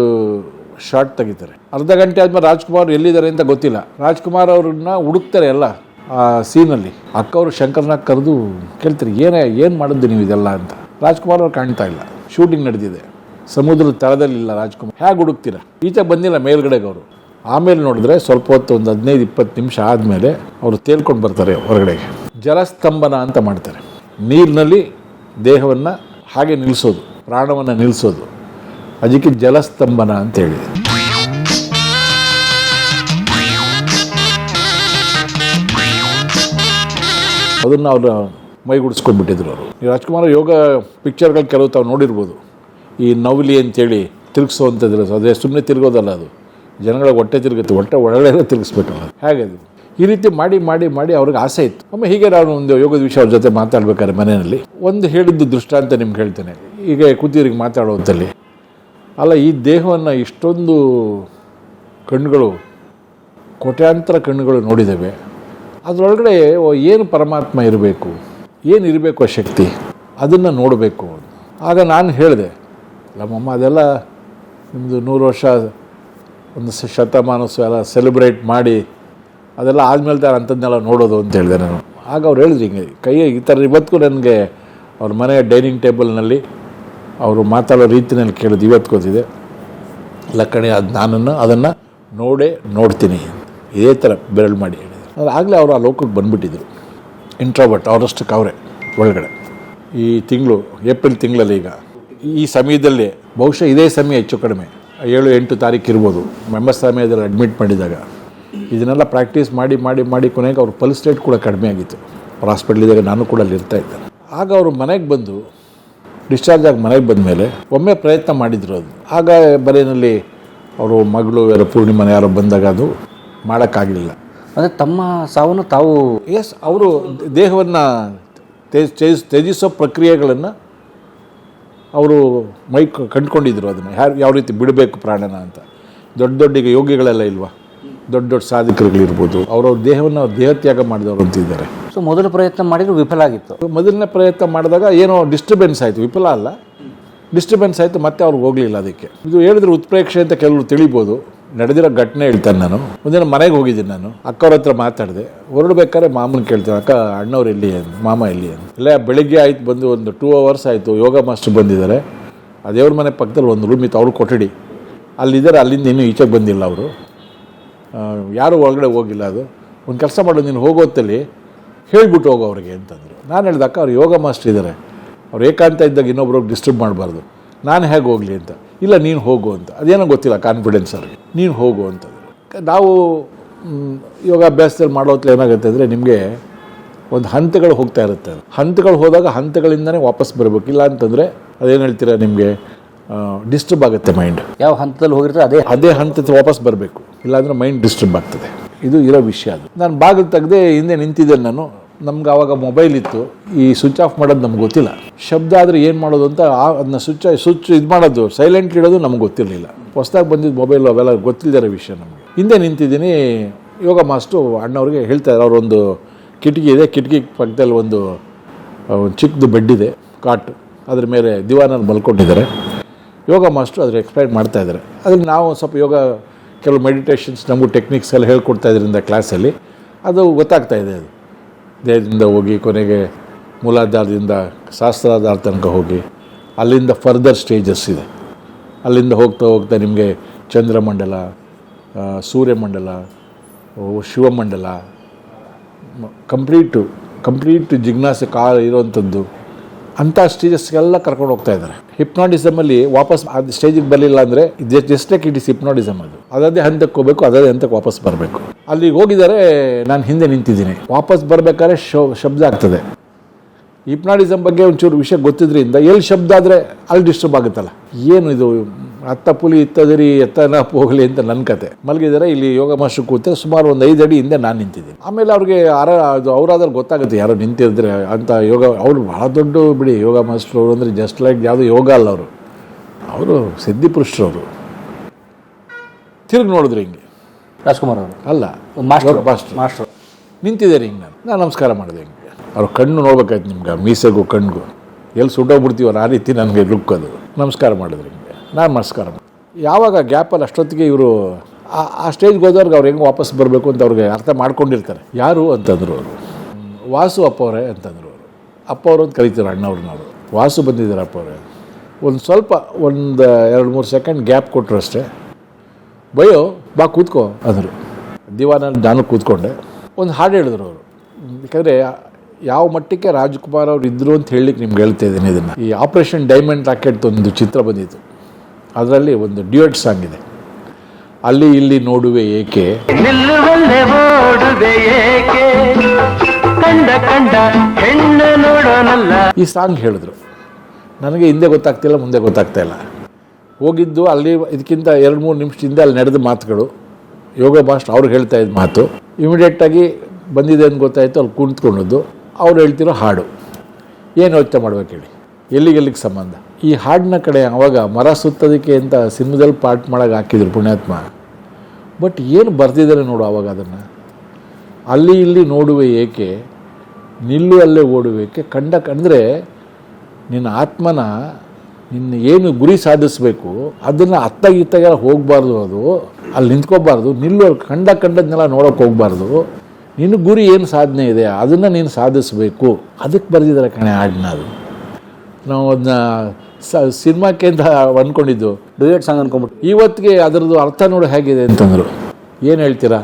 ಶಾರ್ಟ್ ತೆಗಿತಾರೆ. ಅರ್ಧ ಗಂಟೆ ಆದ್ಮೇಲೆ ರಾಜ್ಕುಮಾರ್ ಎಲ್ಲಿದ್ದಾರೆ ಅಂತ ಗೊತ್ತಿಲ್ಲ. ರಾಜ್ಕುಮಾರ್ ಅವ್ರನ್ನ ಹುಡುಕ್ತಾರೆ ಎಲ್ಲ. ಆ ಸೀನಲ್ಲಿ ಅಕ್ಕವರು ಶಂಕರ್ನ ಕರೆದು ಕೇಳ್ತೀರಿ, ಏನೇ, ಏನು ಮಾಡಿದ್ದು ನೀವು ಇದೆಲ್ಲ ಅಂತ. ರಾಜ್ಕುಮಾರ್ ಅವ್ರು ಕಾಣ್ತಾ ಇಲ್ಲ. ಶೂಟಿಂಗ್ ನಡೆದಿದೆ. ಸಮುದ್ರದ ತಳದಲ್ಲಿಲ್ಲ ರಾಜ್ಕುಮಾರ್. ಹೇಗೆ ಹುಡುಕ್ತೀರಾ? ಈಚೆ ಬಂದಿಲ್ಲ ಮೇಲ್ಗಡೆಗೆ ಅವರು. ಆಮೇಲೆ ನೋಡಿದ್ರೆ ಸ್ವಲ್ಪ ಹೊತ್ತು ಒಂದು ಹದಿನೈದು, ಇಪ್ಪತ್ತು ನಿಮಿಷ ಆದಮೇಲೆ ಅವರು ತೇಲ್ಕೊಂಡು ಬರ್ತಾರೆ ಹೊರಗಡೆಗೆ. ಜಲಸ್ತಂಭನ ಅಂತ ಮಾಡ್ತಾರೆ. ನೀರಿನಲ್ಲಿ ದೇಹವನ್ನು ಹಾಗೆ ನಿಲ್ಲಿಸೋದು ಪ್ರಾಣವನ್ನು ನಿಲ್ಲಿಸೋದು ಅದಕ್ಕೆ ಜಲಸ್ತಂಭನ ಅಂತ ಹೇಳಿದೆ ಅದನ್ನು ಅವರು ಮೈಗೂಡಿಸ್ಕೊಂಡ್ಬಿಟ್ಟಿದ್ರು ಅವರು. ರಾಜ್ಕುಮಾರ್ ಯೋಗ ಪಿಕ್ಚರ್ಗಳು ಕೆಲವು ತಾವು ನೋಡಿರ್ಬೋದು. ಈ ನವಲಿ ಅಂತೇಳಿ ತಿರುಗಿಸುವಂಥದ್ದು ಅದೇ. ಸುಮ್ಮನೆ ತಿರುಗೋದಲ್ಲ ಅದು. ಜನಗಳ ಹೊಟ್ಟೆ ತಿರುಗುತ್ತೆ. ಹೊಟ್ಟೆ ಒಳಗಡೆ ತಿರುಗಿಸ್ಬೇಕಲ್ಲ ಹೇಗೆ ಅದು. ಈ ರೀತಿ ಮಾಡಿ ಮಾಡಿ ಮಾಡಿ ಅವ್ರಿಗೆ ಆಸೆ ಇತ್ತು. ಒಮ್ಮೆ ಹೀಗೆ ನಾನು ಒಂದು ಯೋಗದ ವಿಷಯ ಅವ್ರ ಜೊತೆ ಮಾತಾಡ್ಬೇಕಾದ್ರೆ ಮನೆಯಲ್ಲಿ. ಒಂದು ಹೇಳಿದ್ದು ದೃಷ್ಟಾಂತ ನಿಮ್ಗೆ ಹೇಳ್ತೇನೆ. ಈಗ ಕೂತಿರಿಗೆ ಮಾತಾಡೋದಲ್ಲಿ ಅಲ್ಲ, ಈ ದೇಹವನ್ನು ಇಷ್ಟೊಂದು ಕಣ್ಣುಗಳು, ಕೋಟ್ಯಾಂತರ ಕಣ್ಣುಗಳು ನೋಡಿದ್ದೇವೆ ಅದರೊಳಗಡೆ ಏನು ಪರಮಾತ್ಮ ಇರಬೇಕು? ಏನು ಇರಬೇಕು ಆ ಶಕ್ತಿ? ಅದನ್ನು ನೋಡಬೇಕು ಆಗ ನಾನು ಹೇಳಿದೆ ನಮ್ಮಮ್ಮ ಅದೆಲ್ಲ ನಿಮ್ಮದು ನೂರು ವರ್ಷ, ಒಂದು ಶತಮಾನೋತ್ಸವ ಎಲ್ಲ ಸೆಲೆಬ್ರೇಟ್ ಮಾಡಿ, ಅದೆಲ್ಲ ಆದಮೇಲೆ ತಾನು ಅಂಥದ್ದನ್ನೆಲ್ಲ ನೋಡೋದು ಅಂತ ಹೇಳಿದೆ ನಾನು. ಆಗ ಅವ್ರು ಹೇಳಿದ್ರು ಹಿಂಗೆ ಕೈ ಈ ಥರ ಇವತ್ತಿಗೂ ನನಗೆ ಅವ್ರ ಮನೆಯ ಡೈನಿಂಗ್ ಟೇಬಲ್ನಲ್ಲಿ ಅವರು ಮಾತಾಡೋ ರೀತಿನಲ್ಲಿ ಕೇಳಿದ್ದು ಇವತ್ತು ಗೊತ್ತಿದೆ ಲಕ್ಕಣೆ, ಅದು ನಾನನ್ನು ಅದನ್ನು ನೋಡೇ ನೋಡ್ತೀನಿ. ಇದೇ ಥರ ಬೆರಳು ಮಾಡಿ ಹೇಳಿದ್ರು ಆಗಲೇ ಅವರು ಆ ಲೋಕಕ್ಕೆ ಬಂದುಬಿಟ್ಟಿದ್ರು. ಇಂಟ್ರೋವರ್ಟ್ ಅವರಷ್ಟಕ್ಕೆ ಅವರೇ ಒಳಗಡೆ. ಈ ತಿಂಗಳು, ಏಪ್ರಿಲ್ ತಿಂಗಳಲ್ಲಿ ಈಗ. ಈ ಸಮಯದಲ್ಲಿ, ಬಹುಶಃ ಇದೇ ಸಮಯ ಹೆಚ್ಚು ಕಡಿಮೆ. ಏಳು, ಎಂಟು ತಾರೀಕು ಇರ್ಬೋದು. ಮೆಂಬರ್ ಸಮಯದಲ್ಲಿ ಅಡ್ಮಿಟ್ ಮಾಡಿದಾಗ. ಇದನ್ನೆಲ್ಲ ಪ್ರಾಕ್ಟೀಸ್ ಮಾಡಿ ಮಾಡಿ ಮಾಡಿ ಕೊನೆಗೆ ಅವ್ರ ಪಲ್ಸ್ ರೇಟ್ ಕೂಡ ಕಡಿಮೆ ಆಗಿತ್ತು. ಅವ್ರ ಹಾಸ್ಪಿಟ್ಲಿದ್ದಾಗ ನಾನು ಕೂಡ ಅಲ್ಲಿ ಇರ್ತಾ ಇದ್ದೆ. ಆಗ ಅವರು ಮನೆಗೆ ಬಂದು ಡಿಸ್ಚಾರ್ಜ್ ಆಗಿ ಮನೆಗೆ ಬಂದ ಮೇಲೆ ಒಮ್ಮೆ ಪ್ರಯತ್ನ ಮಾಡಿದ್ರು ಅದು. ಆಗ ಬರೇನಲ್ಲಿ, ಅವರು ಮಗಳು ಯಾರು ಪೂರ್ಣಿಮನೆ ಯಾರೋ ಬಂದಾಗ ಅದು ಮಾಡೋಕ್ಕಾಗಲಿಲ್ಲ. ಅಂದರೆ ತಮ್ಮ ಸಾವನ್ನು ತಾವು ಎಸ್ ಅವರು ದೇಹವನ್ನು ತ್ಯಜ ತ್ಯಜಿಸೋ ಪ್ರಕ್ರಿಯೆಗಳನ್ನು ಅವರು ಮೈ ಕಂಡುಕೊಂಡಿದ್ರು ಕಂಡ್ಕೊಂಡಿದ್ರು ಅದನ್ನು. ಯಾರು ಯಾವ ರೀತಿ ಬಿಡಬೇಕು ಪ್ರಾಣನ ಅಂತ. ದೊಡ್ಡ ದೊಡ್ಡ ಈಗ ಯೋಗಿಗಳೆಲ್ಲ ಇಲ್ವಾ? ದೊಡ್ಡ ದೊಡ್ಡ ಸಾಧಕರುಗಳಿರ್ಬೋದು. ಅವರವ್ರ ದೇಹವನ್ನು ಅವ್ರು ದೇಹತ್ಯಾಗ ಮಾಡಿದವರು ಅಂತಿದ್ದಾರೆ. ಸೊ ಮೊದಲು ಪ್ರಯತ್ನ ಮಾಡಿದ್ರು ವಿಫಲ ಆಗಿತ್ತು. ಮೊದಲನೇ ಪ್ರಯತ್ನ ಮಾಡಿದಾಗ ಏನೋ ಡಿಸ್ಟರ್ಬೆನ್ಸ್ ಆಯಿತು. ವಿಫಲ ಅಲ್ಲ. ಡಿಸ್ಟರ್ಬೆನ್ಸ್ ಆಯಿತು ಮತ್ತೆ ಅವ್ರಿಗೆ ಹೋಗಲಿಲ್ಲ ಅದಕ್ಕೆ. ಇದು ಹೇಳಿದ್ರೆ ಉತ್ಪ್ರೇಕ್ಷೆ ಅಂತ ಕೆಲವರು ತಿಳಿಬೋದು. ನಡೆದಿರೋ ಘಟನೆ ಹೇಳ್ತಾನೆ ನಾನು. ಒಂದಿನ ಮನೆಗೆ ಹೋಗಿದ್ದೀನಿ ನಾನು. ಅಕ್ಕವ್ರ ಹತ್ರ ಮಾತಾಡಿದೆ. ಹೊರಡ್ಬೇಕಾದ್ರೆ ಮಾಮನ ಕೇಳ್ತೇನೆ. ಅಕ್ಕ, ಅಣ್ಣವ್ರು ಅಂತ, ಮಾಮ ಅಂತ. ಇಲ್ಲ ಬೆಳಿಗ್ಗೆ ಆಯ್ತು, ಬಂದು ಒಂದು ಟೂ ಅವರ್ಸ್ ಆಯಿತು. ಯೋಗ ಮಾಸ್ಟರ್ ಬಂದಿದ್ದಾರೆ. ಆ ದೇವ್ರ ಮನೆ ಪಕ್ಕದಲ್ಲಿ ಒಂದು ರೂಮ್ ಇತ್ತು. ಅವ್ರು ಕೊಠಡಿ. ಅಲ್ಲಿದ್ದಾರೆ. ಅಲ್ಲಿಂದ ಇನ್ನೂ ಈಚೆಗೆ ಬಂದಿಲ್ಲ ಅವರು. ಯಾರೂ ಒಳಗಡೆ ಹೋಗಿಲ್ಲ ಅದು. ಒಂದು ಕೆಲಸ ಮಾಡೋದು ನೀನು ಹೋಗೋತ್ತಲ್ಲಿ ಹೇಳಿಬಿಟ್ಟು ಹೋಗೋ ಅವ್ರಿಗೆ ಅಂತಂದರು. ನಾನು ಹೇಳ್ದೆ, ಅಕ್ಕ, ಅವ್ರು ಯೋಗ ಮಾಸ್ಟರ್ ಇದ್ದಾರೆ. ಅವ್ರು ಏಕಾಂತ ಇದ್ದಾಗ ಇನ್ನೊಬ್ರಿಗೆ ಡಿಸ್ಟರ್ಬ್ ಮಾಡಬಾರ್ದು. ನಾನು ಹೇಗೆ ಹೋಗಲಿ ಅಂತ. ಇಲ್ಲ ನೀನು ಹೋಗು ಅಂತ. ಅದೇನೋ ಗೊತ್ತಿಲ್ಲ ಕಾನ್ಫಿಡೆನ್ಸ್ ಅವ್ರಿಗೆ. ನೀನು ಹೋಗು ಅಂತ ನಾವು ಯೋಗಾಭ್ಯಾಸದಲ್ಲಿ ಮಾಡೋ ಹೊತ್ಲು ಏನಾಗುತ್ತೆ ಅಂದರೆ ನಿಮಗೆ ಒಂದು ಹಂತಗಳು ಹೋಗ್ತಾ ಇರುತ್ತೆ. ಅದು. ಹಂತಗಳು ಹೋದಾಗ ಹಂತಗಳಿಂದನೇ ವಾಪಸ್ ಬರಬೇಕು. ಇಲ್ಲ ಅಂತಂದರೆ ಅದೇನು ಹೇಳ್ತೀರಾ ನಿಮಗೆ ಡಿಸ್ಟರ್ಬ್ ಆಗುತ್ತೆ ಮೈಂಡ್ ಯಾವ ಹಂತದಲ್ಲಿ ಹೋಗಿರ್ತದೆ ಅದೇ ಅದೇ ಹಂತದ ವಾಪಸ್ ಬರಬೇಕು. ಇಲ್ಲಾಂದರೆ ಮೈಂಡ್ ಡಿಸ್ಟರ್ಬ್ ಆಗ್ತದೆ. ಇದು ಇರೋ ವಿಷಯ ಅದು. ನಾನು ಬಾಗಿಲು ತೆಗೆದೇ ಹಿಂದೆ ನಿಂತಿದ್ದೆ ನಾನು. ನಮ್ಗೆ ಆವಾಗ ಮೊಬೈಲ್ ಇತ್ತು. ಈ ಸ್ವಿಚ್ ಆಫ್ ಮಾಡೋದು ನಮ್ಗೆ ಗೊತ್ತಿಲ್ಲ. ಶಬ್ದ ಆದರೆ ಏನು ಮಾಡೋದು ಅಂತ ಅದನ್ನ ಸ್ವಿಚ್ ಸ್ವಿಚ್ ಇದು ಮಾಡೋದು ಸೈಲೆಂಟ್ ಇಡೋದು ನಮ್ಗೆ ಗೊತ್ತಿರಲಿಲ್ಲ. ಹೊಸ್ದಾಗಿ ಬಂದಿದ್ದು ಮೊಬೈಲ್ ಅವೆಲ್ಲ ಗೊತ್ತಿಲ್ಲದಿರೋ ವಿಷಯ ನಮಗೆ. ಹಿಂದೆ ನಿಂತಿದ್ದೀನಿ, ಯೋಗ ಮಾಸ್ಟ್ರು ಅಣ್ಣವ್ರಿಗೆ ಹೇಳ್ತಾರೆ ಅವರೊಂದು ಕಿಟಕಿ ಇದೆ. ಕಿಟಕಿ ಪಕ್ಕದಲ್ಲಿ ಒಂದು ಚಿಕ್ಕದು ಬೆಡ್ ಇದೆ, ಕಾಟ್. ಅದ್ರ ಮೇಲೆ ದಿವಾನಲ್ಲಿ ಮಲ್ಕೊಂಡಿದ್ದಾರೆ. ಯೋಗ ಮಾಸ್ಟ್ರು ಅದ್ರ ಎಕ್ಸ್ಪ್ಲೈನ್ ಮಾಡ್ತಾ ಇದ್ದಾರೆ. ಅದ್ರಲ್ಲಿ ನಾವು ಸ್ವಲ್ಪ ಯೋಗ ಕೆಲವು ಮೆಡಿಟೇಷನ್ಸ್ ನಮಗೂ ಟೆಕ್ನಿಕ್ಸ್ ಎಲ್ಲ ಹೇಳ್ಕೊಡ್ತಾ ಇದರಿಂದ ಕ್ಲಾಸಲ್ಲಿ ಅದು ಗೊತ್ತಾಗ್ತಾ ಇದೆ ಅದು. ದೇಹದಿಂದ ಹೋಗಿ ಕೊನೆಗೆ ಮೂಲಾಧಾರದಿಂದ ಶಾಸ್ತ್ರಾಧಾರ ತನಕ ಹೋಗಿ ಅಲ್ಲಿಂದ ಫರ್ದರ್ ಸ್ಟೇಜಸ್ ಇದೆ. ಅಲ್ಲಿಂದ ಹೋಗ್ತಾ ಹೋಗ್ತಾ ನಿಮಗೆ ಚಂದ್ರಮಂಡಲ ಸೂರ್ಯಮಂಡಲ ಶಿವಮಂಡಲ ಕಂಪ್ಲೀಟು ಕಂಪ್ಲೀಟ್ ಜಿಜ್ಞಾಸೆ ಕಾಲ ಇರೋವಂಥದ್ದು. ಅಂಥ ಸ್ಟೇಜಸ್ಗೆಲ್ಲ ಕರ್ಕೊಂಡು ಹೋಗ್ತಾ ಇದ್ದಾರೆ. ಹಿಪ್ನಾಟಿಸಮಲ್ಲಿ ವಾಪಸ್ ಅದು ಸ್ಟೇಜಿಗೆ ಬರಲಿಲ್ಲ ಅಂದರೆ just like it is hypnotism ಅದು. ಅದೇ ಹಂತಕ್ಕೆ ಹೋಗಬೇಕು ಅದೇ ಹಂತಕ್ಕೆ ವಾಪಸ್ ಬರಬೇಕು. ಅಲ್ಲಿಗೆ ಹೋಗಿದ್ದಾರೆ, ನಾನು ಹಿಂದೆ ನಿಂತಿದ್ದೀನಿ. ವಾಪಸ್ ಬರಬೇಕಾದ್ರೆ ಶಬ್ದ ಆಗ್ತದೆ. ಹಿಪ್ನಾಟಿಸಮ್ ಬಗ್ಗೆ ಒಂಚೂರು ವಿಷಯ ಗೊತ್ತಿದ್ರಿಂದ ಎಲ್ಲಿ ಶಬ್ದ ಆದರೆ ಅಲ್ಲಿ ಡಿಸ್ಟರ್ಬ್ ಆಗುತ್ತಲ್ಲ. ಏನು ಇದು? ಅತ್ತ ಪುಲಿ ಇತ್ತದಿರಿ ಎತ್ತನ ಹೋಗಲಿ ಅಂತ ನನ್ನ ಕತೆ. ಮಲಗಿದರೆ ಇಲ್ಲಿ ಯೋಗ ಮಾಸ್ಟರ್ ಕೂತೆ ಸುಮಾರು ಒಂದು ಐದು ಅಡಿ ಹಿಂದೆ ನಾನು ನಿಂತಿದ್ದೀನಿ. ಆಮೇಲೆ ಅವ್ರಿಗೆ ಯಾರ ಅದು ಅವರಾದ್ರೆ ಗೊತ್ತಾಗುತ್ತೆ ಯಾರೋ ನಿಂತಿದ್ರೆ ಅಂತ ಯೋಗ ಅವರು ಭಾಳ ದೊಡ್ಡ ಬಿಡಿ ಯೋಗ ಮಾಸ್ಟರ್ ಅವರು ಅಂದರೆ ಜಸ್ಟ್ ಲೈಕ್ ಯಾವುದೋ ಯೋಗ ಅಲ್ಲ ಅವರು. ಅವರು ಸಿದ್ಧಿ ಪುರುಷರವರು ತಿರುಗಿ ನೋಡಿದ್ರು ಹಿಂಗೆ. ರಾಜ್ಕುಮಾರ್ ಅವರು. ಅಲ್ಲ ಮಾಸ್ಟರ್. ಮಾಸ್ಟರ್. ಮಾಸ್ಟರ್. ನಿಂತಿದ್ದಾರೆ ಹಿಂಗೆ ನಾನು. ನಾನು ನಮಸ್ಕಾರ ಮಾಡಿದೆ ಹಿಂಗೆ. ಅವ್ರ ಕಣ್ಣು ನೋಡ್ಬೇಕಾಯ್ತು ನಿಮ್ಗೆ ಮೀಸೆಗೂ ಕಣ್ಗೂ. ಎಲ್ಲಿ ಸುಟ್ಟೋಗ್ಬಿಡ್ತೀವೋ ಆ ರೀತಿ ನನಗೆ ಲುಕ್ ಅದು. ನಮಸ್ಕಾರ ಮಾಡಿದ್ರಿ ಹಿಂಗೆ. ನಮಸ್ಕಾರ. ಯಾವಾಗ ಗ್ಯಾಪಲ್ಲಿ ಅಷ್ಟೊತ್ತಿಗೆ ಇವರು ಆ ಸ್ಟೇಜ್ಗೆ ಹೋದವ್ರಿಗೆ ಅವ್ರು ಹೆಂಗೆ ವಾಪಸ್ ಬರಬೇಕು ಅಂತ ಅವ್ರಿಗೆ ಅರ್ಥ ಮಾಡ್ಕೊಂಡಿರ್ತಾರೆ. ಯಾರು ಅಂತಂದರು ಅವರು. ವಾಸು ಅಪ್ಪವರೇ ಅಂತಂದರು ಅವರು. ಅಪ್ಪವರು ಅಂತ ಕರಿತಾರೆ ಅಣ್ಣವ್ರನ್ನ ಅವರು. ವಾಸು ಬಂದಿದ್ದಾರೆ ಅಪ್ಪವರೇ. ಒಂದು ಸ್ವಲ್ಪ ಒಂದು ಎರಡು ಮೂರು ಸೆಕೆಂಡ್ ಗ್ಯಾಪ್ ಕೊಟ್ಟರು ಅಷ್ಟೇ. ಬಯೋ ಬಾ ಕೂತ್ಕೋ ಅಂದರು. ದಿವಾನಲ್ಲಿ ನಾನು ಕೂತ್ಕೊಂಡೆ. ಒಂದು ಹಾಡು ಹೇಳಿದ್ರು ಅವರು. ಯಾಕಂದರೆ ಯಾವ ಮಟ್ಟಕ್ಕೆ ರಾಜ್ಕುಮಾರ್ ಅವ್ರು ಇದ್ದರು ಅಂತ ಹೇಳಲಿಕ್ಕೆ ನಿಮ್ಗೆ ಹೇಳ್ತಾ ಇದ್ದೀನಿ ಇದನ್ನು. ಈ ಆಪರೇಷನ್ ಡೈಮಂಡ್ ರಾಕೆಟ್ ಒಂದು ಚಿತ್ರ ಬಂದಿತ್ತು. ಅದರಲ್ಲಿ ಒಂದು ಡ್ಯೂಯಟ್ ಸಾಂಗ್ ಇದೆ. ಅಲ್ಲಿ ಇಲ್ಲಿ ನೋಡುವೆ ಏಕೆ? ನಿಲ್ಲುವಲ್ಲೇ ಓಡುವೆ ಏಕೆ? ಕಂಡ ಕಂಡ ಹೆಣ್ಣು ನೋಡೋನಲ್ಲ. ಈ ಸಾಂಗ್ ಹೇಳಿದ್ರು. ನನಗೆ ಹಿಂದೆ ಗೊತ್ತಾಗ್ತಿಲ್ಲ ಮುಂದೆ ಗೊತ್ತಾಗ್ತಾ ಇಲ್ಲ. ಹೋಗಿದ್ದು ಅಲ್ಲಿ ಇದಕ್ಕಿಂತ ಎರಡು ಮೂರು ನಿಮಿಷದಿಂದ ಅಲ್ಲಿ ನಡೆದ ಮಾತುಗಳು. ಯೋಗ ಮಾಸ್ಟರ್ ಅವ್ರು ಹೇಳ್ತಾ ಇದ್ದ ಮಾತು. ಇಮಿಡಿಯೇಟಾಗಿ ಬಂದಿದೆ ಅಂತ ಗೊತ್ತಾಯಿತು ಅಲ್ಲಿ ಕುಂತ್ಕೊಂಡದ್ದು. ಅವ್ರು ಹೇಳ್ತಿರೋ ಹಾಡು. ಏನು ಯೋಚನೆ ಮಾಡ್ಬೇಕು ಹೇಳಿ? ಎಲ್ಲಿಗೆಲ್ಲಿಗೆ ಸಂಬಂಧ? ಈ ಹಾಡಿನ ಕಡೆ ಅವಾಗ ಮರ ಸುತ್ತೋದಕ್ಕೆ ಅಂತ ಸಿನಿಮಾದಲ್ಲಿ ಪಾರ್ಟ್ ಮಾಡೋಕೆ ಹಾಕಿದ್ರು ಪುಣ್ಯಾತ್ಮ. ಬಟ್ ಏನು ಬರ್ತಿದ್ದಾರೆ ನೋಡು ಆವಾಗ ಅದನ್ನು. ಅಲ್ಲಿ ಇಲ್ಲಿ ನೋಡುವೆ ಏಕೆ, ನಿಲ್ಲು ಅಲ್ಲೇ ಓಡುವೇಕೆ ಕಂಡ ಕಂಡ್ರೆ ನಿನ್ನ ಆತ್ಮನ, ನಿನ್ನ ಏನು ಗುರಿ ಸಾಧಿಸಬೇಕು, ಅದನ್ನು ಅತ್ತಾಗಿತ್ತಾಗೆಲ್ಲ ಹೋಗಬಾರ್ದು ಅದು, ಅಲ್ಲಿ ನಿಂತ್ಕೋಬಾರ್ದು, ನಿಲ್ಲು ಕಂಡ ಕಂಡದನ್ನೆಲ್ಲ ನೋಡೋಕೆ ಹೋಗಬಾರ್ದು. ನಿನ್ನ ಗುರಿ ಏನು ಸಾಧನೆ ಇದೆ, ಅದನ್ನು ನೀನು ಸಾಧಿಸಬೇಕು. ಅದಕ್ಕೆ ಬರೆದಿದ್ದಾರೆ ಕಣೆ ಹಾಡನ್ನ ಅದು. ನಾವು ಅದನ್ನ ಸಿನಿಮಾಕ್ಕೆ ಅಂತ ಅಂದ್ಕೊಂಡಿದ್ದು ಡುಯೆಟ್ ಸಾಂಗ್ ಅನ್ಕೊಂಡ್ಬಿಟ್ಟು. ಇವತ್ತಿಗೆ ಅದರದ್ದು ಅರ್ಥ ನೋಡು ಹೇಗಿದೆ ಅಂತಂದರು. ಏನು ಹೇಳ್ತೀರಾ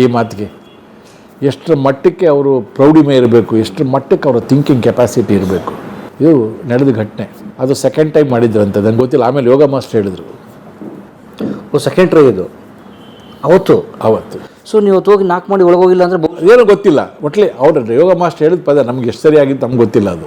ಈ ಮಾತಿಗೆ? ಎಷ್ಟರ ಮಟ್ಟಕ್ಕೆ ಅವರು ಪ್ರೌಢಿಮೆ ಇರಬೇಕು ಎಷ್ಟರ ಮಟ್ಟಕ್ಕೆ ಅವರ ಥಿಂಕಿಂಗ್ ಕೆಪಾಸಿಟಿ ಇರಬೇಕು. ಇದು ನಡೆದ ಘಟನೆ. ಅದು ಸೆಕೆಂಡ್ ಟೈಮ್ ಮಾಡಿದ್ರಂತೆ ನಂಗೆ ಗೊತ್ತಿಲ್ಲ. ಆಮೇಲೆ ಯೋಗ ಮಾಸ್ಟರ್ ಹೇಳಿದರು. ಓ ಸೆಕೆಂಡ್ ಟ್ರೈ ಇದು? ಅವತ್ತು? ಅವತ್ತು. ಸೊ ನೀವು ಅವತ್ತು ಹೋಗಿ ನಾಲ್ಕು ಮಾಡಿ ಒಳಗೋಗಿಲ್ಲ ಅಂದರೆ ಏನೂ ಗೊತ್ತಿಲ್ಲ. ಒಟ್ಲಿ ಅವ್ರ ಯೋಗ ಮಾಸ್ಟರ್ ಹೇಳಿದ ಪದ ನಮ್ಗೆ ಎಷ್ಟು ಸರಿಯಾಗಿತ್ತು ನಮ್ಗೆ ಗೊತ್ತಿಲ್ಲ ಅದು.